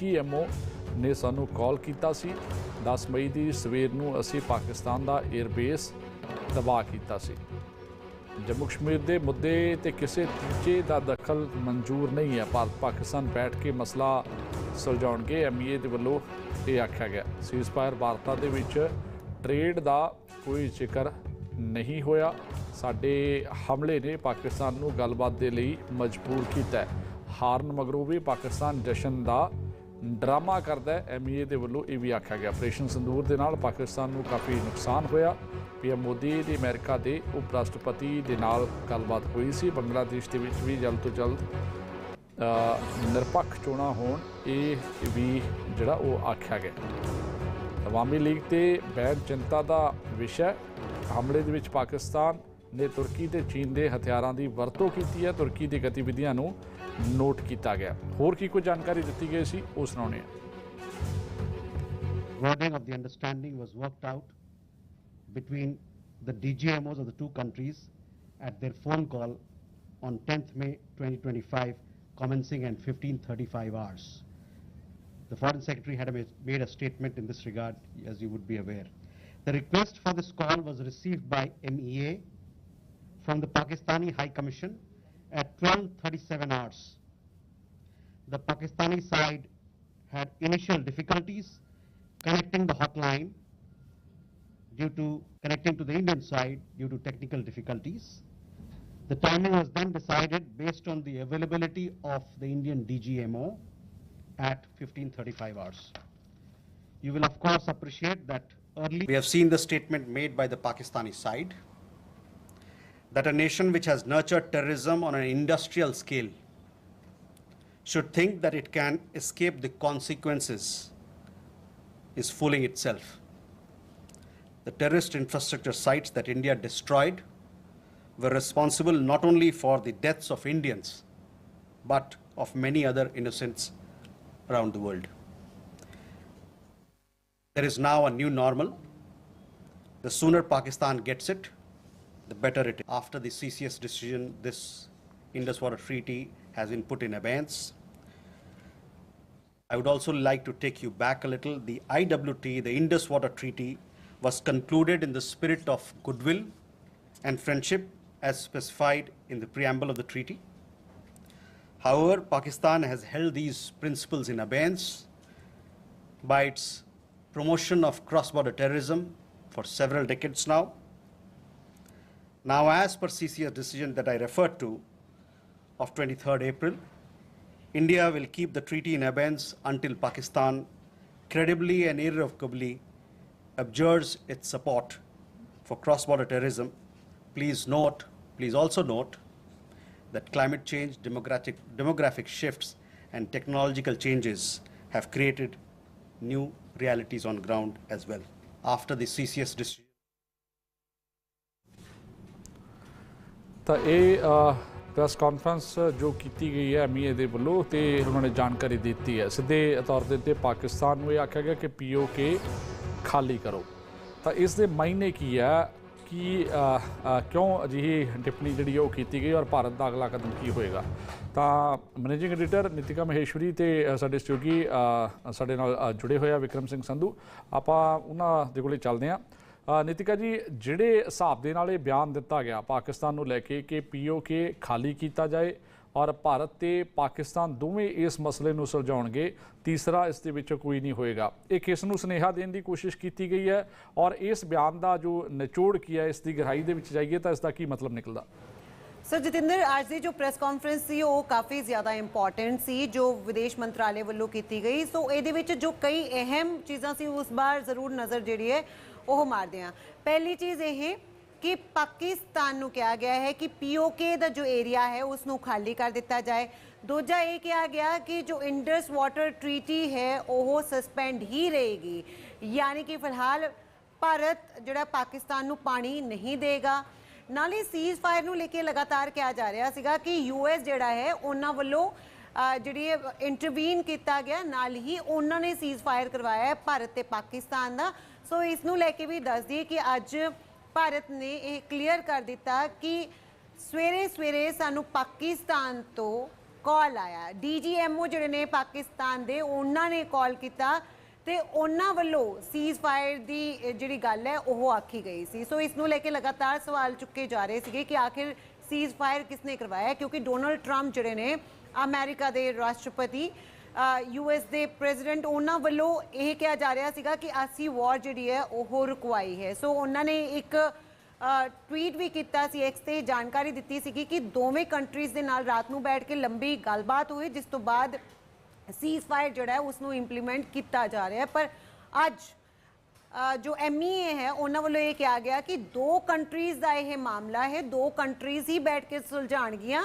DMO ਨੇ ਸਾਨੂੰ ਕਾਲ ਕੀਤਾ ਸੀ। 10 ਮਈ ਦੀ ਸਵੇਰ ਨੂੰ ਅਸੀਂ ਪਾਕਿਸਤਾਨ ਦਾ 에ਅਰਬੇਸ ਤਬਾਹ ਕੀਤਾ ਸੀ। ਜੰਮੂ ਕਸ਼ਮੀਰ ਦੇ ਮੁੱਦੇ ਤੇ ਕਿਸੇ ਤੀਜੇ ਦਾ ਦਖਲ ਮਨਜ਼ੂਰ ਨਹੀਂ ਹੈ। ਭਾਰਤ ਪਾਕਿਸਤਾਨ ਬੈਠ ਕੇ ਮਸਲਾ ਸੁਲਝਾਉਣਗੇ ਐਮਈਏ ਦੇ ਵੱਲੋਂ ਇਹ ਆਖਿਆ ਗਿਆ। ਸੀਜ਼ਫਾਇਰ ਵਾਰਤਾ ਦੇ ਵਿੱਚ ਟ੍ਰੇਡ ਦਾ ਕੋਈ ਜ਼ਿਕਰ ਨਹੀਂ ਹੋਇਆ। ਸਾਡੇ ਹਮਲੇ ਨੇ ਪਾਕਿਸਤਾਨ ਨੂੰ ਗੱਲਬਾਤ ਦੇ ਲਈ ਮਜਬੂਰ ਕੀਤਾ ਹੈ। ਹਾਰਨ ਮਗਰੋਂ ਵੀ ਪਾਕਿਸਤਾਨ ਜਸ਼ਨ ਦਾ ਡਰਾਮਾ ਕਰਦਾ ਹੈ। ਐਮਈਏ ਦੇ ਵੱਲੋਂ ਇਹ ਵੀ ਆਖਿਆ ਗਿਆ। ਆਪਰੇਸ਼ਨ ਸੰਦੂਰ ਦੇ ਨਾਲ ਪਾਕਿਸਤਾਨ ਨੂੰ ਕਾਫੀ ਨੁਕਸਾਨ ਹੋਇਆ। ਪੀਐਮ ਮੋਦੀ ਦੀ ਅਮਰੀਕਾ ਦੇ ਉਪ ਰਾਸ਼ਟਰਪਤੀ ਦੇ ਨਾਲ ਗੱਲਬਾਤ ਹੋਈ ਸੀ। ਬੰਗਲਾਦੇਸ਼ ਦੇ ਵਿੱਚ ਵੀ ਜਲਦ ਤੋਂ ਜਲਦ ਨਿਰਪੱਖ ਚੋਣਾਂ ਹੋਣ, ਇਹ ਵੀ ਜਿਹੜਾ ਉਹ ਆਖਿਆ ਗਿਆ। ਅਵਾਮੀ ਲੀਗ ਤੇ ਬੈਨ ਚਿੰਤਾ ਦਾ ਵਿਸ਼ਾ ਹਮਲੇ ਦੇ ਵਿੱਚ ਪਾਕਿਸਤਾਨ ਨੇ ਤੁਰਕੀ ਤੇ ਚੀਨ ਦੇ ਹਥਿਆਰਾਂ ਦੀ ਵਰਤੋਂ ਕੀਤੀ ਹੈ। ਤੁਰਕੀ ਦੀ ਗਤੀਵਿਧੀਆਂ ਨੂੰ ਨੋਟ ਕੀਤਾ ਗਿਆ ਹੋਰ ਕੀ ਕੋਈ ਜਾਣਕਾਰੀ ਦਿੱਤੀ ਗਈ ਸੀ ਉਹ ਸੁਣਾਉਣੇ ਆ wording of the understanding was worked out between the DGMOs of the two countries at their phone call on 10th May 2025, commencing at 15:35 hours. The Foreign Secretary had a- made a statement in this regard, as you would be aware. The request for this call was received by MEA from the Pakistani High Commission at 12:37 hours. The Pakistani side had initial difficulties connecting the hotline due to connecting to the Indian side due to technical difficulties. The timing was then decided based on the availability of the Indian DGMO at 1535 hours. You will of course appreciate that early. We have seen the statement made by the Pakistani side that a nation which has nurtured terrorism on an industrial scale should think that it can escape the consequences is fooling itself. The terrorist infrastructure sites that India destroyed were responsible not only for the deaths of Indians, but of many other innocents around the world. There is now a new normal. The sooner Pakistan gets it, the better it is. After the CCS decision, this Indus Water Treaty has been put in abeyance. I would also like to take you back a little. The IWT, the Indus Water Treaty, was concluded in the spirit of goodwill and friendship as specified in the preamble of the treaty. However, Pakistan has held these principles in abeyance by its promotion of cross border terrorism for several decades now. Now, as per CCS decision that I referred to of 23rd April, India will keep the treaty in abeyance until Pakistan credibly and irrevocably abjures its support for cross border terrorism. Please note, please also note that climate change, demographic, demographic shifts, and technological changes have created new realities on ground as well. After the CCS decision, ਤਾਂ ਇਹ press conference ਜੋ ਕੀਤੀ ਗਈ ਹੈ ਐਮਈਏ ਦੇ ਵੱਲੋਂ ਤੇ ਉਹਨਾਂ ਨੇ ਜਾਣਕਾਰੀ ਦਿੱਤੀ ਹੈ। ਸਿੱਧੇ ਤੌਰ ਦੇ ਉੱਤੇ ਪਾਕਿਸਤਾਨ ਨੂੰ ਇਹ ਆਖਿਆ ਗਿਆ ਕਿ ਪੀਓਕੇ ਖਾਲੀ ਕਰੋ। ਤਾਂ ਇਸ ਦੇ ਮਾਇਨੇ ਕੀ ਹੈ ਕਿ ਕਿਉਂ ਅਜਿਹੀ ਟਿੱਪਣੀ ਜਿਹੜੀ ਹੈ ਉਹ ਕੀਤੀ ਗਈ ਔਰ ਭਾਰਤ ਦਾ ਅਗਲਾ ਕਦਮ ਕੀ ਹੋਏਗਾ? ਤਾਂ ਮੈਨੇਜਿੰਗ ਐਡੀਟਰ ਨਿਤਿਕਾ ਮਹੇਸ਼ਵਰੀ ਤੇ ਸਾਡੇ ਸਹਿਯੋਗੀ ਸਾਡੇ ਨਾਲ ਜੁੜੇ ਹੋਏ ਆ ਵਿਕਰਮ ਸਿੰਘ ਸੰਧੂ। ਆਪਾਂ ਉਹਨਾਂ ਦੇ ਕੋਲੇ ਚੱਲਦੇ ਹਾਂ। ਨਿਤਿਕਾ ਜੀ, ਜਿਹੜੇ ਹਿਸਾਬ ਦੇ ਨਾਲ ਇਹ ਬਿਆਨ ਦਿੱਤਾ ਗਿਆ ਪਾਕਿਸਤਾਨ ਨੂੰ ਲੈ ਕੇ ਕਿ ਪੀਓਕੇ ਖਾਲੀ ਕੀਤਾ ਜਾਏ ਔਰ ਭਾਰਤ ਤੇ ਪਾਕਿਸਤਾਨ ਦੋਵੇਂ ਇਸ ਮਸਲੇ ਨੂੰ ਸੁਲਝਾਉਣਗੇ, ਤੀਸਰਾ ਇਸ ਦੇ ਵਿੱਚ ਕੋਈ ਨਹੀਂ ਹੋਏਗਾ। ਇਹ ਕਿਸ ਨੂੰ ਸੁਨੇਹਾ ਦੇਣ ਦੀ ਕੋਸ਼ਿਸ਼ ਕੀਤੀ ਗਈ ਹੈ ਔਰ ਇਸ ਬਿਆਨ ਦਾ ਜੋ ਨਿਚੋੜ ਕੀ ਹੈ ਇਸ ਦੀ ਗਹਿਰਾਈ ਦੇ ਵਿੱਚ ਜਾਈਏ ਤਾਂ ਇਸ ਦਾ ਕੀ ਮਤਲਬ ਨਿਕਲਦਾ? ਸਰ, ਜਤਿੰਦਰ, ਅੱਜ ਦੀ ਜੋ ਪ੍ਰੈਸ ਕਾਨਫਰੰਸ ਸੀ, ਉਹ ਕਾਫੀ ਜ਼ਿਆਦਾ ਇੰਪੋਰਟੈਂਟ ਸੀ, ਜੋ ਵਿਦੇਸ਼ ਮੰਤਰਾਲੇ ਵੱਲੋਂ ਕੀਤੀ ਗਈ। ਸੋ ਇਹਦੇ ਵਿੱਚ ਜੋ ਕਈ ਅਹਿਮ ਚੀਜ਼ਾਂ ਸੀ, ਉਸ ਬਾਰ ਜ਼ਰੂਰ ਨਜ਼ਰ ਜਿਹੜੀ ਹੈ ਉਹ ਮਾਰਦੇ ਹਾਂ। ਪਹਿਲੀ ਚੀਜ਼ ਇਹ ਕਿ ਪਾਕਿਸਤਾਨ ਨੂੰ ਕਿਹਾ ਗਿਆ ਹੈ ਕਿ ਪੀਓਕੇ ਦਾ ਜੋ ਏਰੀਆ ਹੈ ਉਸ ਨੂੰ ਖਾਲੀ ਕਰ ਦਿੱਤਾ ਜਾਏ। ਦੂਜਾ ਇਹ ਕਿਹਾ ਗਿਆ ਕਿ ਜੋ ਇੰਡਸ ਵਾਟਰ ਟ੍ਰੀਟੀ ਹੈ, ਉਹ ਸਸਪੈਂਡ ਹੀ ਰਹੇਗੀ। ਯਾਨੀ ਕਿ ਫਿਲਹਾਲ ਭਾਰਤ ਜਿਹੜਾ ਪਾਕਿਸਤਾਨ ਨੂੰ ਪਾਣੀ ਨਹੀਂ ਦੇਗਾ। ਨਾਲੇ ਸੀਜ਼ ਫਾਇਰ ਨੂੰ ਲੈ ਕੇ ਲਗਾਤਾਰ ਕਿਹਾ ਜਾ ਰਿਹਾ ਸੀਗਾ ਕਿ ਯੂਐਸ ਜਿਹੜਾ ਹੈ, ਉਹਨਾਂ ਵੱਲੋਂ ਜਿਹੜੀ ਇੰਟਰਵੀਨ ਕੀਤਾ ਗਿਆ। ਨਾਲ ਹੀ ਉਹਨਾਂ ਨੇ ਸੀਜ਼ ਫਾਇਰ ਕਰਵਾਇਆ ਹੈ ਭਾਰਤ ਤੇ ਪਾਕਿਸਤਾਨ ਦਾ। ਸੋ ਇਸ ਨੂੰ ਲੈ ਕੇ ਵੀ ਦੱਸ ਦਈਏ ਕਿ ਅੱਜ ਭਾਰਤ ਨੇ ਇਹ ਕਲੀਅਰ ਕਰ ਦਿੱਤਾ ਕਿ ਸਵੇਰੇ ਸਵੇਰੇ ਸਾਨੂੰ ਪਾਕਿਸਤਾਨ ਤੋਂ ਕਾਲ ਆਇਆ। ਡੀਜੀਐਮਓ ਜਿਹੜੇ ਨੇ ਪਾਕਿਸਤਾਨ ਦੇ, ਉਹਨਾਂ ਨੇ ਕਾਲ ਕੀਤਾ ਤੇ ਉਹਨਾਂ ਵੱਲੋਂ ਸੀਜ਼ ਫਾਇਰ ਦੀ ਜਿਹੜੀ ਗੱਲ ਹੈ, ਉਹ ਆਖੀ ਗਈ ਸੀ। ਸੋ ਇਸ ਨੂੰ ਲੈ ਕੇ ਲਗਾਤਾਰ ਸਵਾਲ ਚੁੱਕੇ ਜਾ ਰਹੇ ਸੀਗੇ ਕਿ ਆਖਿਰ ਸੀਜ਼ ਫਾਇਰ ਕਿਸਨੇ ਕਰਵਾਇਆ, ਕਿਉਂਕਿ ਡੋਨਲਡ ਟਰੰਪ ਜਿਹੜੇ ਨੇ, ਅਮਰੀਕਾ ਦੇ ਰਾਸ਼ਟਰਪਤੀ ਯੂਐਸ ਦੇ ਪ੍ਰੈਜ਼ੀਡੈਂਟ ਉਹਨਾਂ ਵੱਲੋਂ ਇਹ ਕਿਹਾ ਜਾ ਰਿਹਾ ਸੀਗਾ ਕਿ ਅਸੀਂ ਵਾਰ ਜਿਹੜੀ ਹੈ ਉਹ ਰੁਕਵਾਈ ਹੈ। ਸੋ ਉਹਨਾਂ ਨੇ ਇੱਕ ਟਵੀਟ ਵੀ ਕੀਤਾ ਸੀ ਐਕਸ ਤੇ ਜਾਣਕਾਰੀ ਦਿੱਤੀ ਸੀਗੀ ਕਿ ਦੋਵੇਂ ਕੰਟਰੀਜ਼ ਦੇ ਨਾਲ ਰਾਤ ਨੂੰ ਬੈਠ ਕੇ ਲੰਬੀ ਗੱਲਬਾਤ ਹੋਈ ਜਿਸ ਤੋਂ ਬਾਅਦ ਸੀਜ਼ ਫਾਇਰ ਜਿਹੜਾ ਹੈ ਉਸ ਨੂੰ ਇੰਪਲੀਮੈਂਟ ਕੀਤਾ ਜਾ ਰਿਹਾ ਹੈ। ਪਰ ਅੱਜ ਅ, ਜੋ ਐਮਈਏ ਹੈ ਉਹਨਾਂ ਵੱਲੋਂ ਇਹ ਕਿਹਾ ਗਿਆ ਕਿ ਦੋ ਕੰਟਰੀਜ਼ ਦਾ ਇਹ ਮਾਮਲਾ ਹੈ ਦੋ ਕੰਟਰੀਜ਼ ਹੀ ਬੈਠ ਕੇ ਸੁਲਝਾਣਗੀਆਂ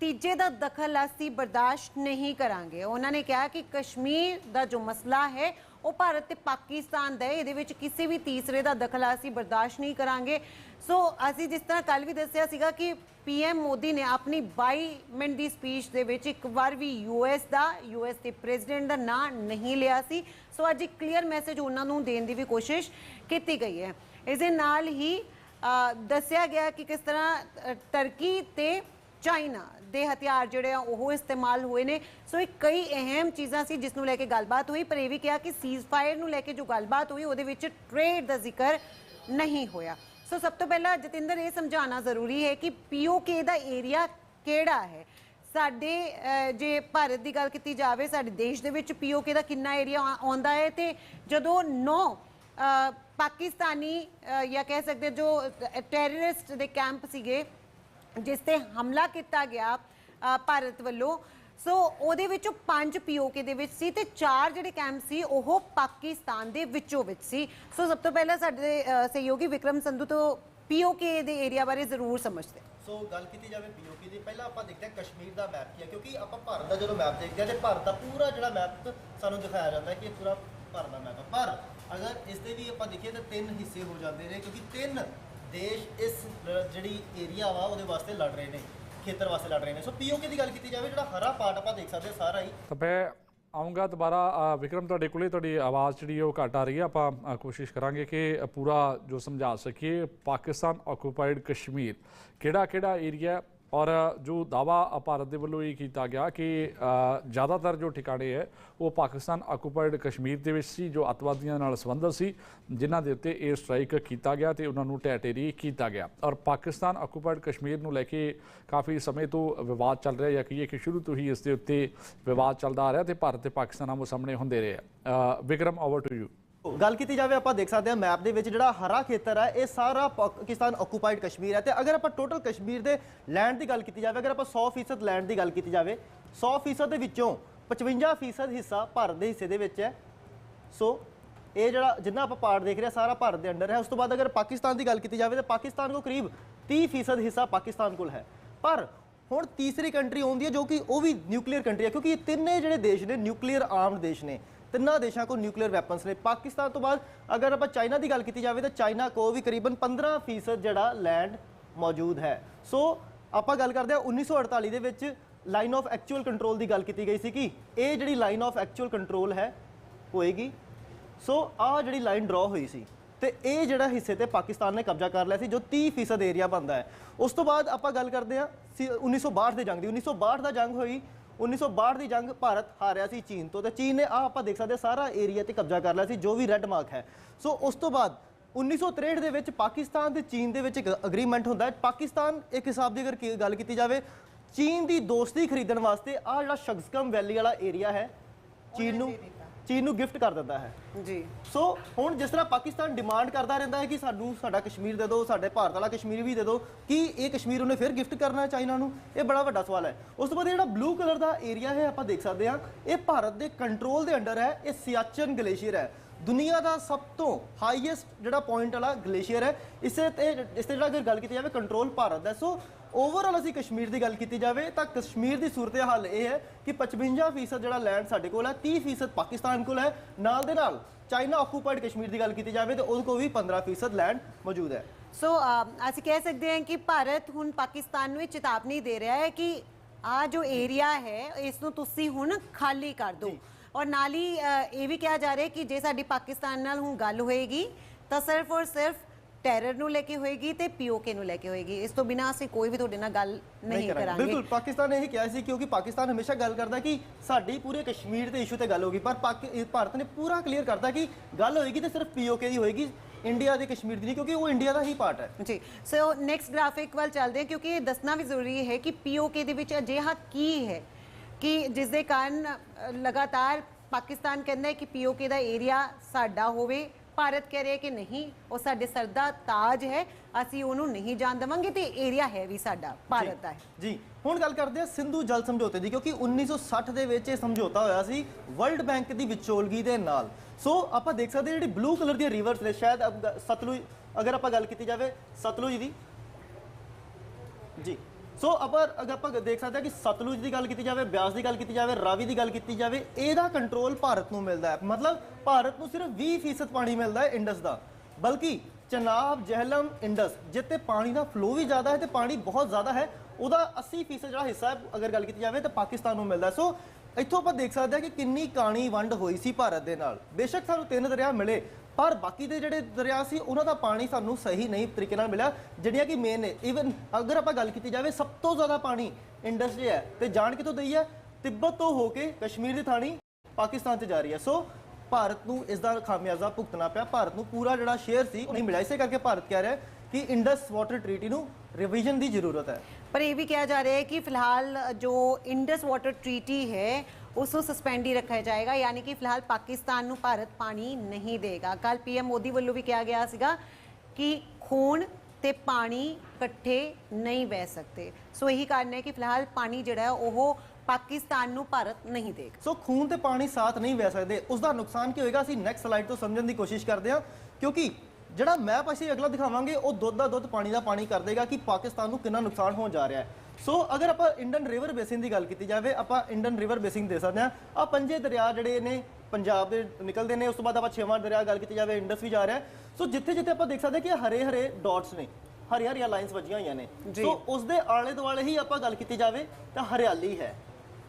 ਤੀਜੇ ਦਾ ਦਖਲ ਅਸੀਂ ਬਰਦਾਸ਼ਤ ਨਹੀਂ ਕਰਾਂਗੇ। ਉਹਨਾਂ ਨੇ ਕਿਹਾ ਕਿ ਕਸ਼ਮੀਰ ਦਾ ਜੋ ਮਸਲਾ ਹੈ, ਉਹ ਭਾਰਤ ਤੇ ਪਾਕਿਸਤਾਨ ਦਾ ਹੈ। ਇਹਦੇ ਵਿੱਚ ਕਿਸੇ ਵੀ ਤੀਸਰੇ ਦਾ ਦਖਲ ਅਸੀਂ ਬਰਦਾਸ਼ਤ ਨਹੀਂ ਕਰਾਂਗੇ। ਸੋ ਅਸੀਂ ਜਿਸ ਤਰ੍ਹਾਂ ਕੱਲ ਵੀ ਦੱਸਿਆ ਸੀਗਾ ਕਿ ਪੀਐਮ ਮੋਦੀ ਨੇ ਆਪਣੀ 22 ਮਿੰਟ ਦੀ ਸਪੀਚ ਦੇ ਵਿੱਚ ਇੱਕ ਵਾਰ ਵੀ ਯੂਐਸ ਦਾ ਯੂਐਸ ਦੇ ਪ੍ਰੈਜ਼ੀਡੈਂਟ ਦਾ ਨਾਂ ਨਹੀਂ ਲਿਆ ਸੀ। ਸੋ ਅੱਜ ਇੱਕ ਕਲੀਅਰ ਮੈਸੇਜ ਉਹਨਾਂ ਨੂੰ ਦੇਣ ਦੀ ਵੀ ਕੋਸ਼ਿਸ਼ ਕੀਤੀ ਗਈ ਹੈ। ਇਸ ਦੇ ਨਾਲ ਹੀ ਦੱਸਿਆ ਗਿਆ ਕਿ ਕਿਸ ਤਰ੍ਹਾਂ ਟਰਕੀ ਤੇ ਚਾਈਨਾ ਦੇ ਹਥਿਆਰ ਜਿਹੜੇ ਆ, ਉਹ ਇਸਤੇਮਾਲ ਹੋਏ ਨੇ। ਸੋ ਇਹ ਕਈ ਅਹਿਮ ਚੀਜ਼ਾਂ ਸੀ ਜਿਸ ਨੂੰ ਲੈ ਕੇ ਗੱਲਬਾਤ ਹੋਈ, ਪਰ ਇਹ ਵੀ ਕਿਹਾ ਕਿ ਸੀਜ਼ ਫਾਇਰ ਨੂੰ ਲੈ ਕੇ ਜੋ ਗੱਲਬਾਤ ਹੋਈ, ਉਹਦੇ ਵਿੱਚ ਟ੍ਰੇਡ ਦਾ ਜ਼ਿਕਰ ਨਹੀਂ ਹੋਇਆ। ਸੋ ਸਭ ਤੋਂ ਪਹਿਲਾਂ ਜਤਿੰਦਰ, ਇਹ ਸਮਝਾਉਣਾ ਜ਼ਰੂਰੀ ਹੈ ਕਿ ਪੀਓਕੇ ਦਾ ਏਰੀਆ ਕਿਹੜਾ ਹੈ? ਸਾਡੇ ਜੇ ਭਾਰਤ ਦੀ ਗੱਲ ਕੀਤੀ ਜਾਵੇ, ਸਾਡੇ ਦੇਸ਼ ਦੇ ਵਿੱਚ ਪੀਓਕੇ ਦਾ ਕਿੰਨਾ ਏਰੀਆ ਆਉਂਦਾ ਹੈ ਤੇ ਜਦੋਂ ਨੌ ਪਾਕਿਸਤਾਨੀ ਜਾਂ ਕਹਿ ਸਕਦੇ ਜੋ ਟੈਰਰਿਸਟ ਦੇ ਕੈਂਪ ਸੀਗੇ ਜਿਸ ਤੇ ਹਮਲਾ ਕੀਤਾ ਗਿਆ ਭਾਰਤ ਵੱਲੋਂ। ਸੋ ਉਹਦੇ ਵਿੱਚੋਂ ਪੰਜ ਪੀਓਕੇ ਦੇ ਵਿੱਚ ਸੀ ਤੇ ਚਾਰ ਜਿਹੜੇ ਕੈਂਪ ਸੀ, ਉਹ ਪਾਕਿਸਤਾਨ ਦੇ ਵਿੱਚੋਂ ਵਿੱਚ ਸੀ। ਸੋ ਸਭ ਤੋਂ ਪਹਿਲਾਂ ਸਾਡੇ ਸਹਿਯੋਗੀ ਵਿਕਰਮ ਸੰਧੂ ਤੋਂ ਪੀਓਕੇ ਦੇ ਏਰੀਆ ਬਾਰੇ ਜ਼ਰੂਰ ਸਮਝਦੇ ਸੋ ਗੱਲ ਕੀਤੀ ਜਾਵੇ ਪੀਓਕੇ ਦੀ, ਪਹਿਲਾਂ ਆਪਾਂ ਦੇਖਦੇ ਹਾਂ ਕਸ਼ਮੀਰ ਦਾ ਮੈਪ ਕੀ ਹੈ, ਕਿਉਂਕਿ ਆਪਾਂ ਭਾਰਤ ਦਾ ਜਦੋਂ ਮੈਪ ਦੇਖਦੇ ਹਾਂ ਤੇ ਭਾਰਤ ਦਾ ਪੂਰਾ ਜਿਹੜਾ ਮੈਪ ਸਾਨੂੰ ਦਿਖਾਇਆ ਜਾਂਦਾ ਹੈ ਕਿ ਇਹ ਪੂਰਾ ਭਾਰਤ ਦਾ ਮੈਪ ਹੈ। ਪਰ ਅਗਰ ਇਸ ਦੇ ਵੀ ਆਪਾਂ ਦੇਖੀਏ ਤਾਂ ਤਿੰਨ ਹਿੱਸੇ ਹੋ ਜਾਂਦੇ ਨੇ, ਕਿਉਂਕਿ ਤਿੰਨ ਦੇਸ਼ ਇਸ ਲ- ਜਿਹੜੀ ਏਰੀਆ ਵਾ ਉਹਦੇ ਵਾਸਤੇ ਲੜ ਰਹੇ ਨੇ ਖੇਤਰ ਵਾਸਤੇ ਲੜ ਰਹੇ ਨੇ। ਸੋ ਪੀਓਕੇ ਦੀ ਗੱਲ ਕੀਤੀ ਜਾਵੇ ਜਿਹੜਾ ਹਰਾ ਪਾਰਟ ਆਪਾਂ ਦੇਖ ਸਕਦੇ ਹਾਂ ਸਾਰਾ ਹੀ। ਤਾਂ ਮੈਂ ਆਉਂਗਾ ਦੁਬਾਰਾ ਅ, ਵਿਕਰਮ ਤੁਹਾਡੇ ਕੋਲੇ ਤੁਹਾਡੀ ਆਵਾਜ਼ ਜਿਹੜੀ ਉਹ ਘੱਟ ਆ ਰਹੀ ਹੈ। ਆਪਾਂ ਅ, ਕੋਸ਼ਿਸ਼ ਕਰਾਂਗੇ ਕਿ ਪੂਰਾ ਜੋ ਸਮਝਾ ਸਕੀਏ ਪਾਕਿਸਤਾਨ ਆਕੂਪਾਈਡ ਕਸ਼ਮੀਰ। ਕਿਹੜਾ ਕਿਹੜਾ ਏਰੀਆ ਔਰ ਜੋ ਦਾਵਾ ਭਾਰਤ ਦੇ ਵੱਲੋਂ ਇਹ ਕੀਤਾ ਗਿਆ ਕਿ ਜ਼ਿਆਦਾਤਰ ਜੋ ਠਿਕਾਣੇ ਹੈ, ਉਹ ਪਾਕਿਸਤਾਨ ਆਕੂਪਾਈਡ ਕਸ਼ਮੀਰ ਦੇ ਵਿੱਚ ਸੀ, ਜੋ ਅੱਤਵਾਦੀਆਂ ਨਾਲ ਸੰਬੰਧਿਤ ਸੀ, ਜਿਨ੍ਹਾਂ ਦੇ ਉੱਤੇ ਇਹ ਸਟ੍ਰਾਈਕ ਕੀਤਾ ਗਿਆ ਤੇ ਉਹਨਾਂ ਨੂੰ ਟੈਟੇਰੀ ਕੀਤਾ ਗਿਆ ਔਰ ਪਾਕਿਸਤਾਨ ਆਕੂਪਾਈਡ ਕਸ਼ਮੀਰ ਨੂੰ ਲੈ ਕੇ ਕਾਫੀ ਸਮੇਂ ਤੋਂ ਵਿਵਾਦ ਚੱਲ ਰਿਹਾ ਜਾਂ ਕਹੀਏ ਕਿ ਸ਼ੁਰੂ ਤੋਂ ਹੀ ਇਸ ਦੇ ਉੱਤੇ ਵਿਵਾਦ ਚੱਲਦਾ ਆ ਰਿਹਾ ਤੇ ਭਾਰਤ ਤੇ ਪਾਕਿਸਤਾਨ ਆਮੋ ਸਾਹਮਣੇ ਹੁੰਦੇ ਰਹੇ ਆ। ਵਿਕਰਮ ਓਵਰ ਟੂ ਯੂ ਗੱਲ ਕੀਤੀ ਜਾਵੇ, ਆਪਾਂ ਦੇਖ ਸਕਦੇ ਹਾਂ ਮੈਪ ਦੇ ਵਿੱਚ ਜਿਹੜਾ ਹਰਾ ਖੇਤਰ ਹੈ, ਇਹ ਸਾਰਾ ਪਾਕਿਸਤਾਨ ਆਕੂਪਾਈਡ ਕਸ਼ਮੀਰ ਹੈ ਤੇ ਅਗਰ ਆਪਾਂ ਟੋਟਲ ਕਸ਼ਮੀਰ ਦੇ ਲੈਂਡ ਦੀ ਗੱਲ ਕੀਤੀ ਜਾਵੇ, ਅਗਰ ਆਪਾਂ 100% ਲੈਂਡ ਦੀ ਗੱਲ ਕੀਤੀ ਜਾਵੇ 100% ਦੇ ਵਿੱਚੋਂ 55% ਹਿੱਸਾ ਭਾਰਤ ਦੇ ਹਿੱਸੇ ਦੇ ਵਿੱਚ ਹੈ। ਸੋ ਇਹ ਜਿਹੜਾ ਜਿੰਨਾ ਆਪਾਂ ਪਾਰਟ ਦੇਖ ਰਹੇ ਹਾਂ, ਸਾਰਾ ਭਾਰਤ ਦੇ ਅੰਡਰ ਹੈ। ਉਸ ਤੋਂ ਬਾਅਦ ਅਗਰ ਪਾਕਿਸਤਾਨ ਦੀ ਗੱਲ ਕੀਤੀ ਜਾਵੇ, ਤਾਂ ਪਾਕਿਸਤਾਨ ਕੋ ਕਰੀਬ 30% ਹਿੱਸਾ ਪਾਕਿਸਤਾਨ ਕੋਲ ਹੈ। ਪਰ ਹੁਣ ਤੀਸਰੀ ਕੰਟਰੀ ਆਉਂਦੀ ਹੈ, ਜੋ ਕਿ ਉਹ ਵੀ ਨਿਊਕਲੀਅਰ ਕੰਟਰੀ ਹੈ, ਕਿਉਂਕਿ ਇਹ ਤਿੰਨੇ ਜਿਹੜੇ ਦੇਸ਼ ਨੇ ਨਿਊਕਲੀਅਰ ਆਰਮਡ ਦੇਸ਼ ਨੇ। ਤਿੰਨਾਂ ਦੇਸ਼ਾਂ ਕੋਲ ਨਿਊਕਲੀਅਰ ਵੈਪਨਸ ਨੇ। ਪਾਕਿਸਤਾਨ ਤੋਂ ਬਾਅਦ ਅਗਰ ਆਪਾਂ ਚਾਈਨਾ ਦੀ ਗੱਲ ਕੀਤੀ ਜਾਵੇ ਤਾਂ ਚਾਈਨਾ ਕੋਲ ਵੀ ਕਰੀਬਨ 15% ਜਿਹੜਾ ਲੈਂਡ ਮੌਜੂਦ ਹੈ। ਸੋ ਆਪਾਂ ਗੱਲ ਕਰਦੇ ਹਾਂ 1948 ਦੇ ਵਿੱਚ ਲਾਈਨ ਆਫ ਐਕਚੁਅਲ ਕੰਟਰੋਲ ਦੀ ਗੱਲ ਕੀਤੀ ਗਈ ਸੀ ਕਿ ਇਹ ਜਿਹੜੀ ਲਾਈਨ ਆਫ ਐਕਚੁਅਲ ਕੰਟਰੋਲ ਹੈ, ਹੋਏਗੀ। ਸੋ ਆਹ ਜਿਹੜੀ ਲਾਈਨ ਡਰਾ ਹੋਈ ਸੀ ਤੇ ਇਹ ਜਿਹੜਾ ਹਿੱਸੇ ਤੇ ਪਾਕਿਸਤਾਨ ਨੇ ਕਬਜ਼ਾ ਕਰ ਲਿਆ ਸੀ, ਜੋ 30% ਏਰੀਆ ਬਣਦਾ ਹੈ। ਉਸ ਤੋਂ ਬਾਅਦ ਆਪਾਂ ਗੱਲ ਕਰਦੇ ਹਾਂ ਸੀ- 1962 ਦੇ ਜੰਗ ਦੀ। 1962 ਦਾ ਜੰਗ ਹੋਈ 1962 ਦੀ ਜੰਗ ਭਾਰਤ ਹਾਰਿਆ ਸੀ ਚੀਨ ਤੋਂ ਤੇ ਚੀਨ ਨੇ ਆ ਆਪਾਂ ਦੇਖ ਸਕਦੇ ਹਾਂ, ਸਾਰਾ ਏਰੀਆ ਤੇ ਕਬਜ਼ਾ ਕਰ ਲਿਆ ਸੀ, ਜੋ ਵੀ ਰੈੱਡ ਮਾਰਕ ਹੈ। ਸੋ ਉਸ ਤੋਂ ਬਾਅਦ 1963 ਦੇ ਵਿੱਚ ਪਾਕਿਸਤਾਨ ਤੇ ਚੀਨ ਦੇ ਵਿੱਚ ਇੱਕ ਅਗਰੀਮੈਂਟ ਹੁੰਦਾ ਹੈ। ਪਾਕਿਸਤਾਨ ਇੱਕ ਹਿਸਾਬ ਦੀ ਅਗਰ ਕੀ- ਗੱਲ ਕੀਤੀ ਜਾਵੇ, ਚੀਨ ਦੀ ਦੋਸਤੀ ਖਰੀਦਣ ਵਾਸਤੇ ਆ ਜਿਹੜਾ ਸ਼ਗਸਕਮ ਵੈਲੀ ਵਾਲਾ ਏਰੀਆ ਹੈ, ਚੀਨ ਨੂੰ ਚੀਨ ਨੂੰ ਗਿਫਟ ਕਰ ਦਿੰਦਾ ਹੈ। ਜੀ। ਸੋ ਹੁਣ ਜਿਸ ਤਰ੍ਹਾਂ ਪਾਕਿਸਤਾਨ ਡਿਮਾਂਡ ਕਰਦਾ ਰਹਿੰਦਾ ਹੈ ਕਿ ਸਾਨੂੰ ਸਾਡਾ ਕਸ਼ਮੀਰ ਦੇ ਦਿਓ ਸਾਡੇ ਭਾਰਤ ਵਾਲਾ ਕਸ਼ਮੀਰ ਵੀ ਦੇ ਦਿਓ ਕੀ ਇਹ ਕਸ਼ਮੀਰ ਉਹਨੇ ਫਿਰ ਗਿਫਟ ਕਰਨਾ ਚਾਈਨਾ ਨੂੰ? ਇਹ ਬੜਾ ਵੱਡਾ ਸਵਾਲ ਹੈ। ਉਸ ਤੋਂ ਬਾਅਦ ਇਹ ਜਿਹੜਾ ਬਲੂ ਕਲਰ ਦਾ ਏਰੀਆ ਹੈ ਆਪਾਂ ਦੇਖ ਸਕਦੇ ਹਾਂ ਇਹ ਭਾਰਤ ਦੇ ਕੰਟਰੋਲ ਦੇ ਅੰਡਰ ਹੈ ਇਹ ਸਿਆਚਨ ਗਲੇਸ਼ੀਅਰ ਹੈ। ਦੁਨੀਆ ਦਾ ਸਭ ਤੋਂ ਹਾਈਐਸਟ ਜਿਹੜਾ ਪੁਆਇੰਟ ਵਾਲਾ ਗਲੇਸ਼ੀਅਰ ਹੈ ਇਸੇ ਤੇ ਇਸ ਤੇ ਜਿਹੜਾ ਅਗਰ ਗੱਲ ਕੀਤੀ ਜਾਵੇ ਕੰਟਰੋਲ ਭਾਰਤ ਦਾ ਸੋ ਓਵਰਆਲ ਅਸੀਂ ਕਸ਼ਮੀਰ ਦੀ ਗੱਲ ਕੀਤੀ ਜਾਵੇ ਤਾਂ ਕਸ਼ਮੀਰ ਦੀ ਸੂਰਤ ਹਾਲ ਇਹ ਹੈ ਕਿ 55% ਜਿਹੜਾ ਲੈਂਡ ਸਾਡੇ ਕੋਲ ਹੈ 30% ਪਾਕਿਸਤਾਨ ਕੋਲ ਹੈ। ਨਾਲ ਦੇ ਨਾਲ ਚਾਈਨਾ ਆਕੂਪਾਈਡ ਕਸ਼ਮੀਰ ਦੀ ਗੱਲ ਕੀਤੀ ਜਾਵੇ ਤਾਂ ਉਹਦੇ ਕੋਲ ਵੀ 15% ਲੈਂਡ ਮੌਜੂਦ ਹੈ। ਸੋ ਅਸੀਂ ਕਹਿ ਸਕਦੇ ਹਾਂ ਕਿ ਭਾਰਤ ਹੁਣ ਪਾਕਿਸਤਾਨ ਨੂੰ ਇਹ ਚੇਤਾਵਨੀ ਦੇ ਰਿਹਾ ਹੈ ਕਿ ਆ ਜੋ ਏਰੀਆ ਹੈ ਇਸ ਨੂੰ ਤੁਸੀਂ ਹੁਣ ਖਾਲੀ ਕਰ ਦਿਓ। ਔਰ ਨਾਲ ਹੀ ਇਹ ਵੀ ਕਿਹਾ ਜਾ ਰਿਹਾ ਹੈ ਕਿ ਜੇ ਸਾਡੀ ਪਾਕਿਸਤਾਨ ਨਾਲ ਹੁਣ ਗੱਲ ਹੋਏਗੀ ਤਾਂ ਸਿਰਫ ਔਰ ਸਿਰਫ ਟੈਰਰ ਨੂੰ ਲੈ ਕੇ ਹੋਏਗੀ ਤੇ ਪੀਓਕੇ ਨੂੰ ਲੈ ਕੇ ਹੋਏਗੀ। ਇਸ ਤੋਂ ਬਿਨਾਂ ਅਸੀਂ ਕੋਈ ਵੀ ਤੁਹਾਡੇ ਨਾਲ ਗੱਲ ਨਹੀਂ ਕਰਾਂਗੇ। ਬਿਲਕੁਲ ਪਾਕਿਸਤਾਨ ਨੇ ਇਹ ਕਿਹਾ ਸੀ ਕਿਉਂਕਿ ਪਾਕਿਸਤਾਨ ਹਮੇਸ਼ਾ ਗੱਲ ਕਰਦਾ ਕਿ ਸਾਡੀ ਪੂਰੇ ਕਸ਼ਮੀਰ ਦੇ ਇਸ਼ੂ ਤੇ ਗੱਲ ਹੋਗੀ ਪਰ ਭਾਰਤ ਨੇ ਪੂਰਾ ਕਲੀਅਰ ਕਰਤਾ ਕਿ ਗੱਲ ਹੋਏਗੀ ਤੇ ਸਿਰਫ ਪੀਓਕੇ ਦੀ ਹੋਏਗੀ ਇੰਡੀਆ ਦੇ ਕਸ਼ਮੀਰ ਦੀ ਨਹੀਂ ਕਿਉਂਕਿ ਉਹ ਇੰਡੀਆ ਦਾ ਹੀ ਪਾਰਟ ਹੈ। ਜੀ ਸੋ ਨੈਕਸਟ ਗ੍ਰਾਫਿਕ ਵੱਲ ਚੱਲਦੇ ਹਾਂ ਕਿਉਂਕਿ ਇਹ ਦੱਸਣਾ ਵੀ ਜ਼ਰੂਰੀ ਹੈ ਕਿ ਪੀਓਕੇ ਦੇ ਵਿੱਚ ਅਜਿਹਾ ਕੀ ਹੈ ਕਿ ਜਿਸ ਦੇ ਕਾਰਨ ਲਗਾਤਾਰ ਪਾਕਿਸਤਾਨ ਕਹਿੰਦਾ ਹੈ ਕਿ ਪੀਓਕੇ ਦਾ ਏਰੀਆ ਸਾਡਾ ਹੋਵੇ ਭਾਰਤ ਕਹਿ ਰਿਹਾ ਕਿ ਨਹੀਂ ਉਹ ਸਾਡੇ ਸਰ ਦਾ ਤਾਜ ਹੈ ਅਸੀਂ ਉਹਨੂੰ ਨਹੀਂ ਜਾਣ ਦੇਵਾਂਗੇ ਤੇ ਏਰੀਆ ਹੈ ਵੀ ਸਾਡਾ ਭਾਰਤ ਦਾ ਜੀ ਹੁਣ ਗੱਲ ਕਰਦੇ ਹਾਂ ਸਿੰਧੂ ਜਲ ਸਮਝੌਤੇ ਦੀ ਕਿਉਂਕਿ 1960 ਦੇ ਵਿੱਚ ਇਹ ਸਮਝੌਤਾ ਹੋਇਆ ਸੀ ਵਰਲਡ ਬੈਂਕ ਦੀ ਵਿਚੋਲਗੀ ਦੇ ਨਾਲ। ਸੋ ਆਪਾਂ ਦੇਖ ਸਕਦੇ ਜਿਹੜੀ ਬਲੂ ਕਲਰ ਦੀਆਂ ਰਿਵਰਸ ਨੇ ਸ਼ਾਇਦ ਸਤਲੁਜ ਅਗਰ ਆਪਾਂ ਗੱਲ ਕੀਤੀ ਜਾਵੇ ਸਤਲੁਜ ਦੀ ਸੋ ਆਪਾਂ ਅਗਰ ਆਪਾਂ ਦੇਖ ਸਕਦੇ ਹਾਂ ਕਿ ਸਤਲੁਜ ਦੀ ਗੱਲ ਕੀਤੀ ਜਾਵੇ, ਬਿਆਸ ਦੀ ਗੱਲ ਕੀਤੀ ਜਾਵੇ, ਰਾਵੀ ਦੀ ਗੱਲ ਕੀਤੀ ਜਾਵੇ, ਇਹਦਾ ਕੰਟਰੋਲ ਭਾਰਤ ਨੂੰ ਮਿਲਦਾ ਹੈ। ਮਤਲਬ ਭਾਰਤ ਨੂੰ ਸਿਰਫ 20% ਪਾਣੀ ਮਿਲਦਾ ਹੈ ਇੰਡਸ ਦਾ। ਬਲਕਿ ਚਨਾਬ, ਜਹਿਲਮ, ਇੰਡਸ ਜਿੱਤੇ ਪਾਣੀ ਦਾ ਫਲੋ ਵੀ ਜ਼ਿਆਦਾ ਹੈ ਤੇ ਪਾਣੀ ਬਹੁਤ ਜ਼ਿਆਦਾ ਹੈ, ਉਹਦਾ 80% ਜਿਹੜਾ ਹਿੱਸਾ ਅਗਰ ਗੱਲ ਕੀਤੀ ਜਾਵੇ ਤਾਂ ਪਾਕਿਸਤਾਨ ਨੂੰ ਮਿਲਦਾ ਸੋ ਇੱਥੋਂ ਆਪਾਂ ਦੇਖ ਸਕਦੇ ਹਾਂ ਕਿ ਕਿੰਨੀ ਕਾਣੀ ਵੰਡ ਹੋਈ ਸੀ ਭਾਰਤ ਦੇ ਨਾਲ। ਬੇਸ਼ੱਕ ਸਾਨੂੰ ਤਿੰਨ ਦਰਿਆ ਮਿਲੇ ਪਰ ਬਾਕੀ ਦੇ ਜਿਹੜੇ ਦਰਿਆ ਸੀ, ਉਹਨਾਂ ਦਾ ਪਾਣੀ ਸਾਨੂੰ ਸਹੀ ਨਹੀਂ ਤਰੀਕੇ ਨਾਲ ਮਿਲਿਆ, ਜਿਹੜੀਆਂ ਕਿ ਮੇਨ ਨੇ। ਇਵਨ ਅਗਰ ਆਪਾਂ ਗੱਲ ਕੀਤੀ ਜਾਵੇ, ਸਭ ਤੋਂ ਜ਼ਿਆਦਾ ਪਾਣੀ ਇੰਡਸ ਹੈ ਤੇ ਜਾਣ ਕਿਤੋਂ ਦਈ ਹੈ? ਤਿੱਬਤ ਤੋਂ ਹੋ ਕੇ ਕਸ਼ਮੀਰ ਦੀ ਥਾਣੀ ਪਾਕਿਸਤਾਨ 'ਚ ਜਾ ਰਹੀ ਹੈ। ਸੋ ਭਾਰਤ ਨੂੰ ਇਸ ਦਾ ਖਾਮਿਆਜ਼ਾ ਭੁਗਤਣਾ ਪਿਆ। ਭਾਰਤ ਨੂੰ ਪੂਰਾ ਜਿਹੜਾ ਸ਼ੇਅਰ ਸੀ ਉਹ ਨਹੀਂ ਮਿਲਿਆ ਇਸੇ ਕਰਕੇ ਭਾਰਤ ਕਹਿ ਰਿਹਾ ਕਿ ਇੰਡਸ ਵਾਟਰ ਟ੍ਰੀਟੀ ਨੂੰ ਰਿਵੀਜ਼ਨ ਦੀ ਜ਼ਰੂਰਤ ਹੈ। ਪਰ ਇਹ ਵੀ ਕਿਹਾ ਜਾ ਰਿਹਾ ਹੈ ਕਿ ਫਿਲਹਾਲ ਜੋ ਇੰਡਸ ਵਾਟਰ ਟ੍ਰੀਟੀ ਹੈ ਉਸ ਨੂੰ ਸਸਪੈਂਡ ਹੀ ਰੱਖਿਆ ਜਾਏਗਾ, ਯਾਨੀ ਕਿ ਫਿਲਹਾਲ ਪਾਕਿਸਤਾਨ ਨੂੰ ਭਾਰਤ ਪਾਣੀ ਨਹੀਂ ਦੇਗਾ। ਕੱਲ ਪੀਐਮ ਮੋਦੀ ਵੱਲੋਂ ਵੀ ਕਿਹਾ ਗਿਆ ਸੀਗਾ ਕਿ ਖੂਨ ਤੇ ਪਾਣੀ ਇਕੱਠੇ ਨਹੀਂ ਵਹਿ ਸਕਦੇ। ਸੋ ਇਹੀ ਕਾਰਨ ਹੈ ਕਿ ਫਿਲਹਾਲ ਪਾਣੀ ਜਿਹੜਾ ਉਹ ਪਾਕਿਸਤਾਨ ਨੂੰ ਭਾਰਤ ਨਹੀਂ ਦੇਗਾ। ਸੋ ਖੂਨ ਤੇ ਪਾਣੀ ਸਾਥ ਨਹੀਂ ਵਹਿ ਸਕਦੇ ਉਸ ਦਾ ਨੁਕਸਾਨ ਕੀ ਹੋਏਗਾ? ਅਸੀਂ ਨੈਕਸਟ ਸਲਾਈਡ ਤੋਂ ਸਮਝਣ ਦੀ ਕੋਸ਼ਿਸ਼ ਕਰਦੇ ਹਾਂ, ਕਿਉਂਕਿ ਜਿਹੜਾ ਮੈਪ ਅਸੀਂ ਅਗਲਾ ਦਿਖਾਵਾਂਗੇ, ਉਹ ਦੁੱਧ ਦਾ ਦੁੱਧ ਪਾਣੀ ਦਾ ਪਾਣੀ ਕਰ ਦੇਗਾ ਕਿ ਪਾਕਿਸਤਾਨ ਨੂੰ ਕਿੰਨਾ ਨੁਕਸਾਨ ਹੋਣ ਜਾ ਰਿਹਾ ਹੈ। ਸੋ ਅਗਰ ਆਪਾਂ ਇੰਡਨ ਰਿਵਰ ਬੇਸਿਨ ਦੀ ਗੱਲ ਕੀਤੀ ਜਾਵੇ ਆਪਾਂ ਇੰਡਨ ਰਿਵਰ ਬੇਸਿਨ ਦੇ ਸਕਦੇ ਹਾਂ। ਆ ਪੰਜੇ ਦਰਿਆ ਜਿਹੜੇ ਨੇ ਪੰਜਾਬ ਦੇ ਨਿਕਲਦੇ ਨੇ ਉਸ ਤੋਂ ਬਾਅਦ ਆਪਾਂ ਛੇਵਾਂ ਦਰਿਆ ਗੱਲ ਕੀਤੀ ਜਾਵੇ ਇੰਡਸ ਵੀ ਜਾ ਰਿਹਾ। ਸੋ ਜਿੱਥੇ ਜਿੱਥੇ ਆਪਾਂ ਦੇਖ ਸਕਦੇ ਕਿ ਹਰੇ ਹਰੇ ਡਾਟਸ ਨੇ ਹਰੀ ਹਰੀਆਂ ਲਾਈਨਸ ਵੱਜੀਆਂ ਹੋਈਆਂ ਨੇ। ਸੋ ਉਸ ਦੇ ਆਲੇ ਦੁਆਲੇ ਹੀ ਆਪਾਂ ਗੱਲ ਕੀਤੀ ਜਾਵੇ ਤਾਂ ਹਰਿਆਲੀ ਹੈ।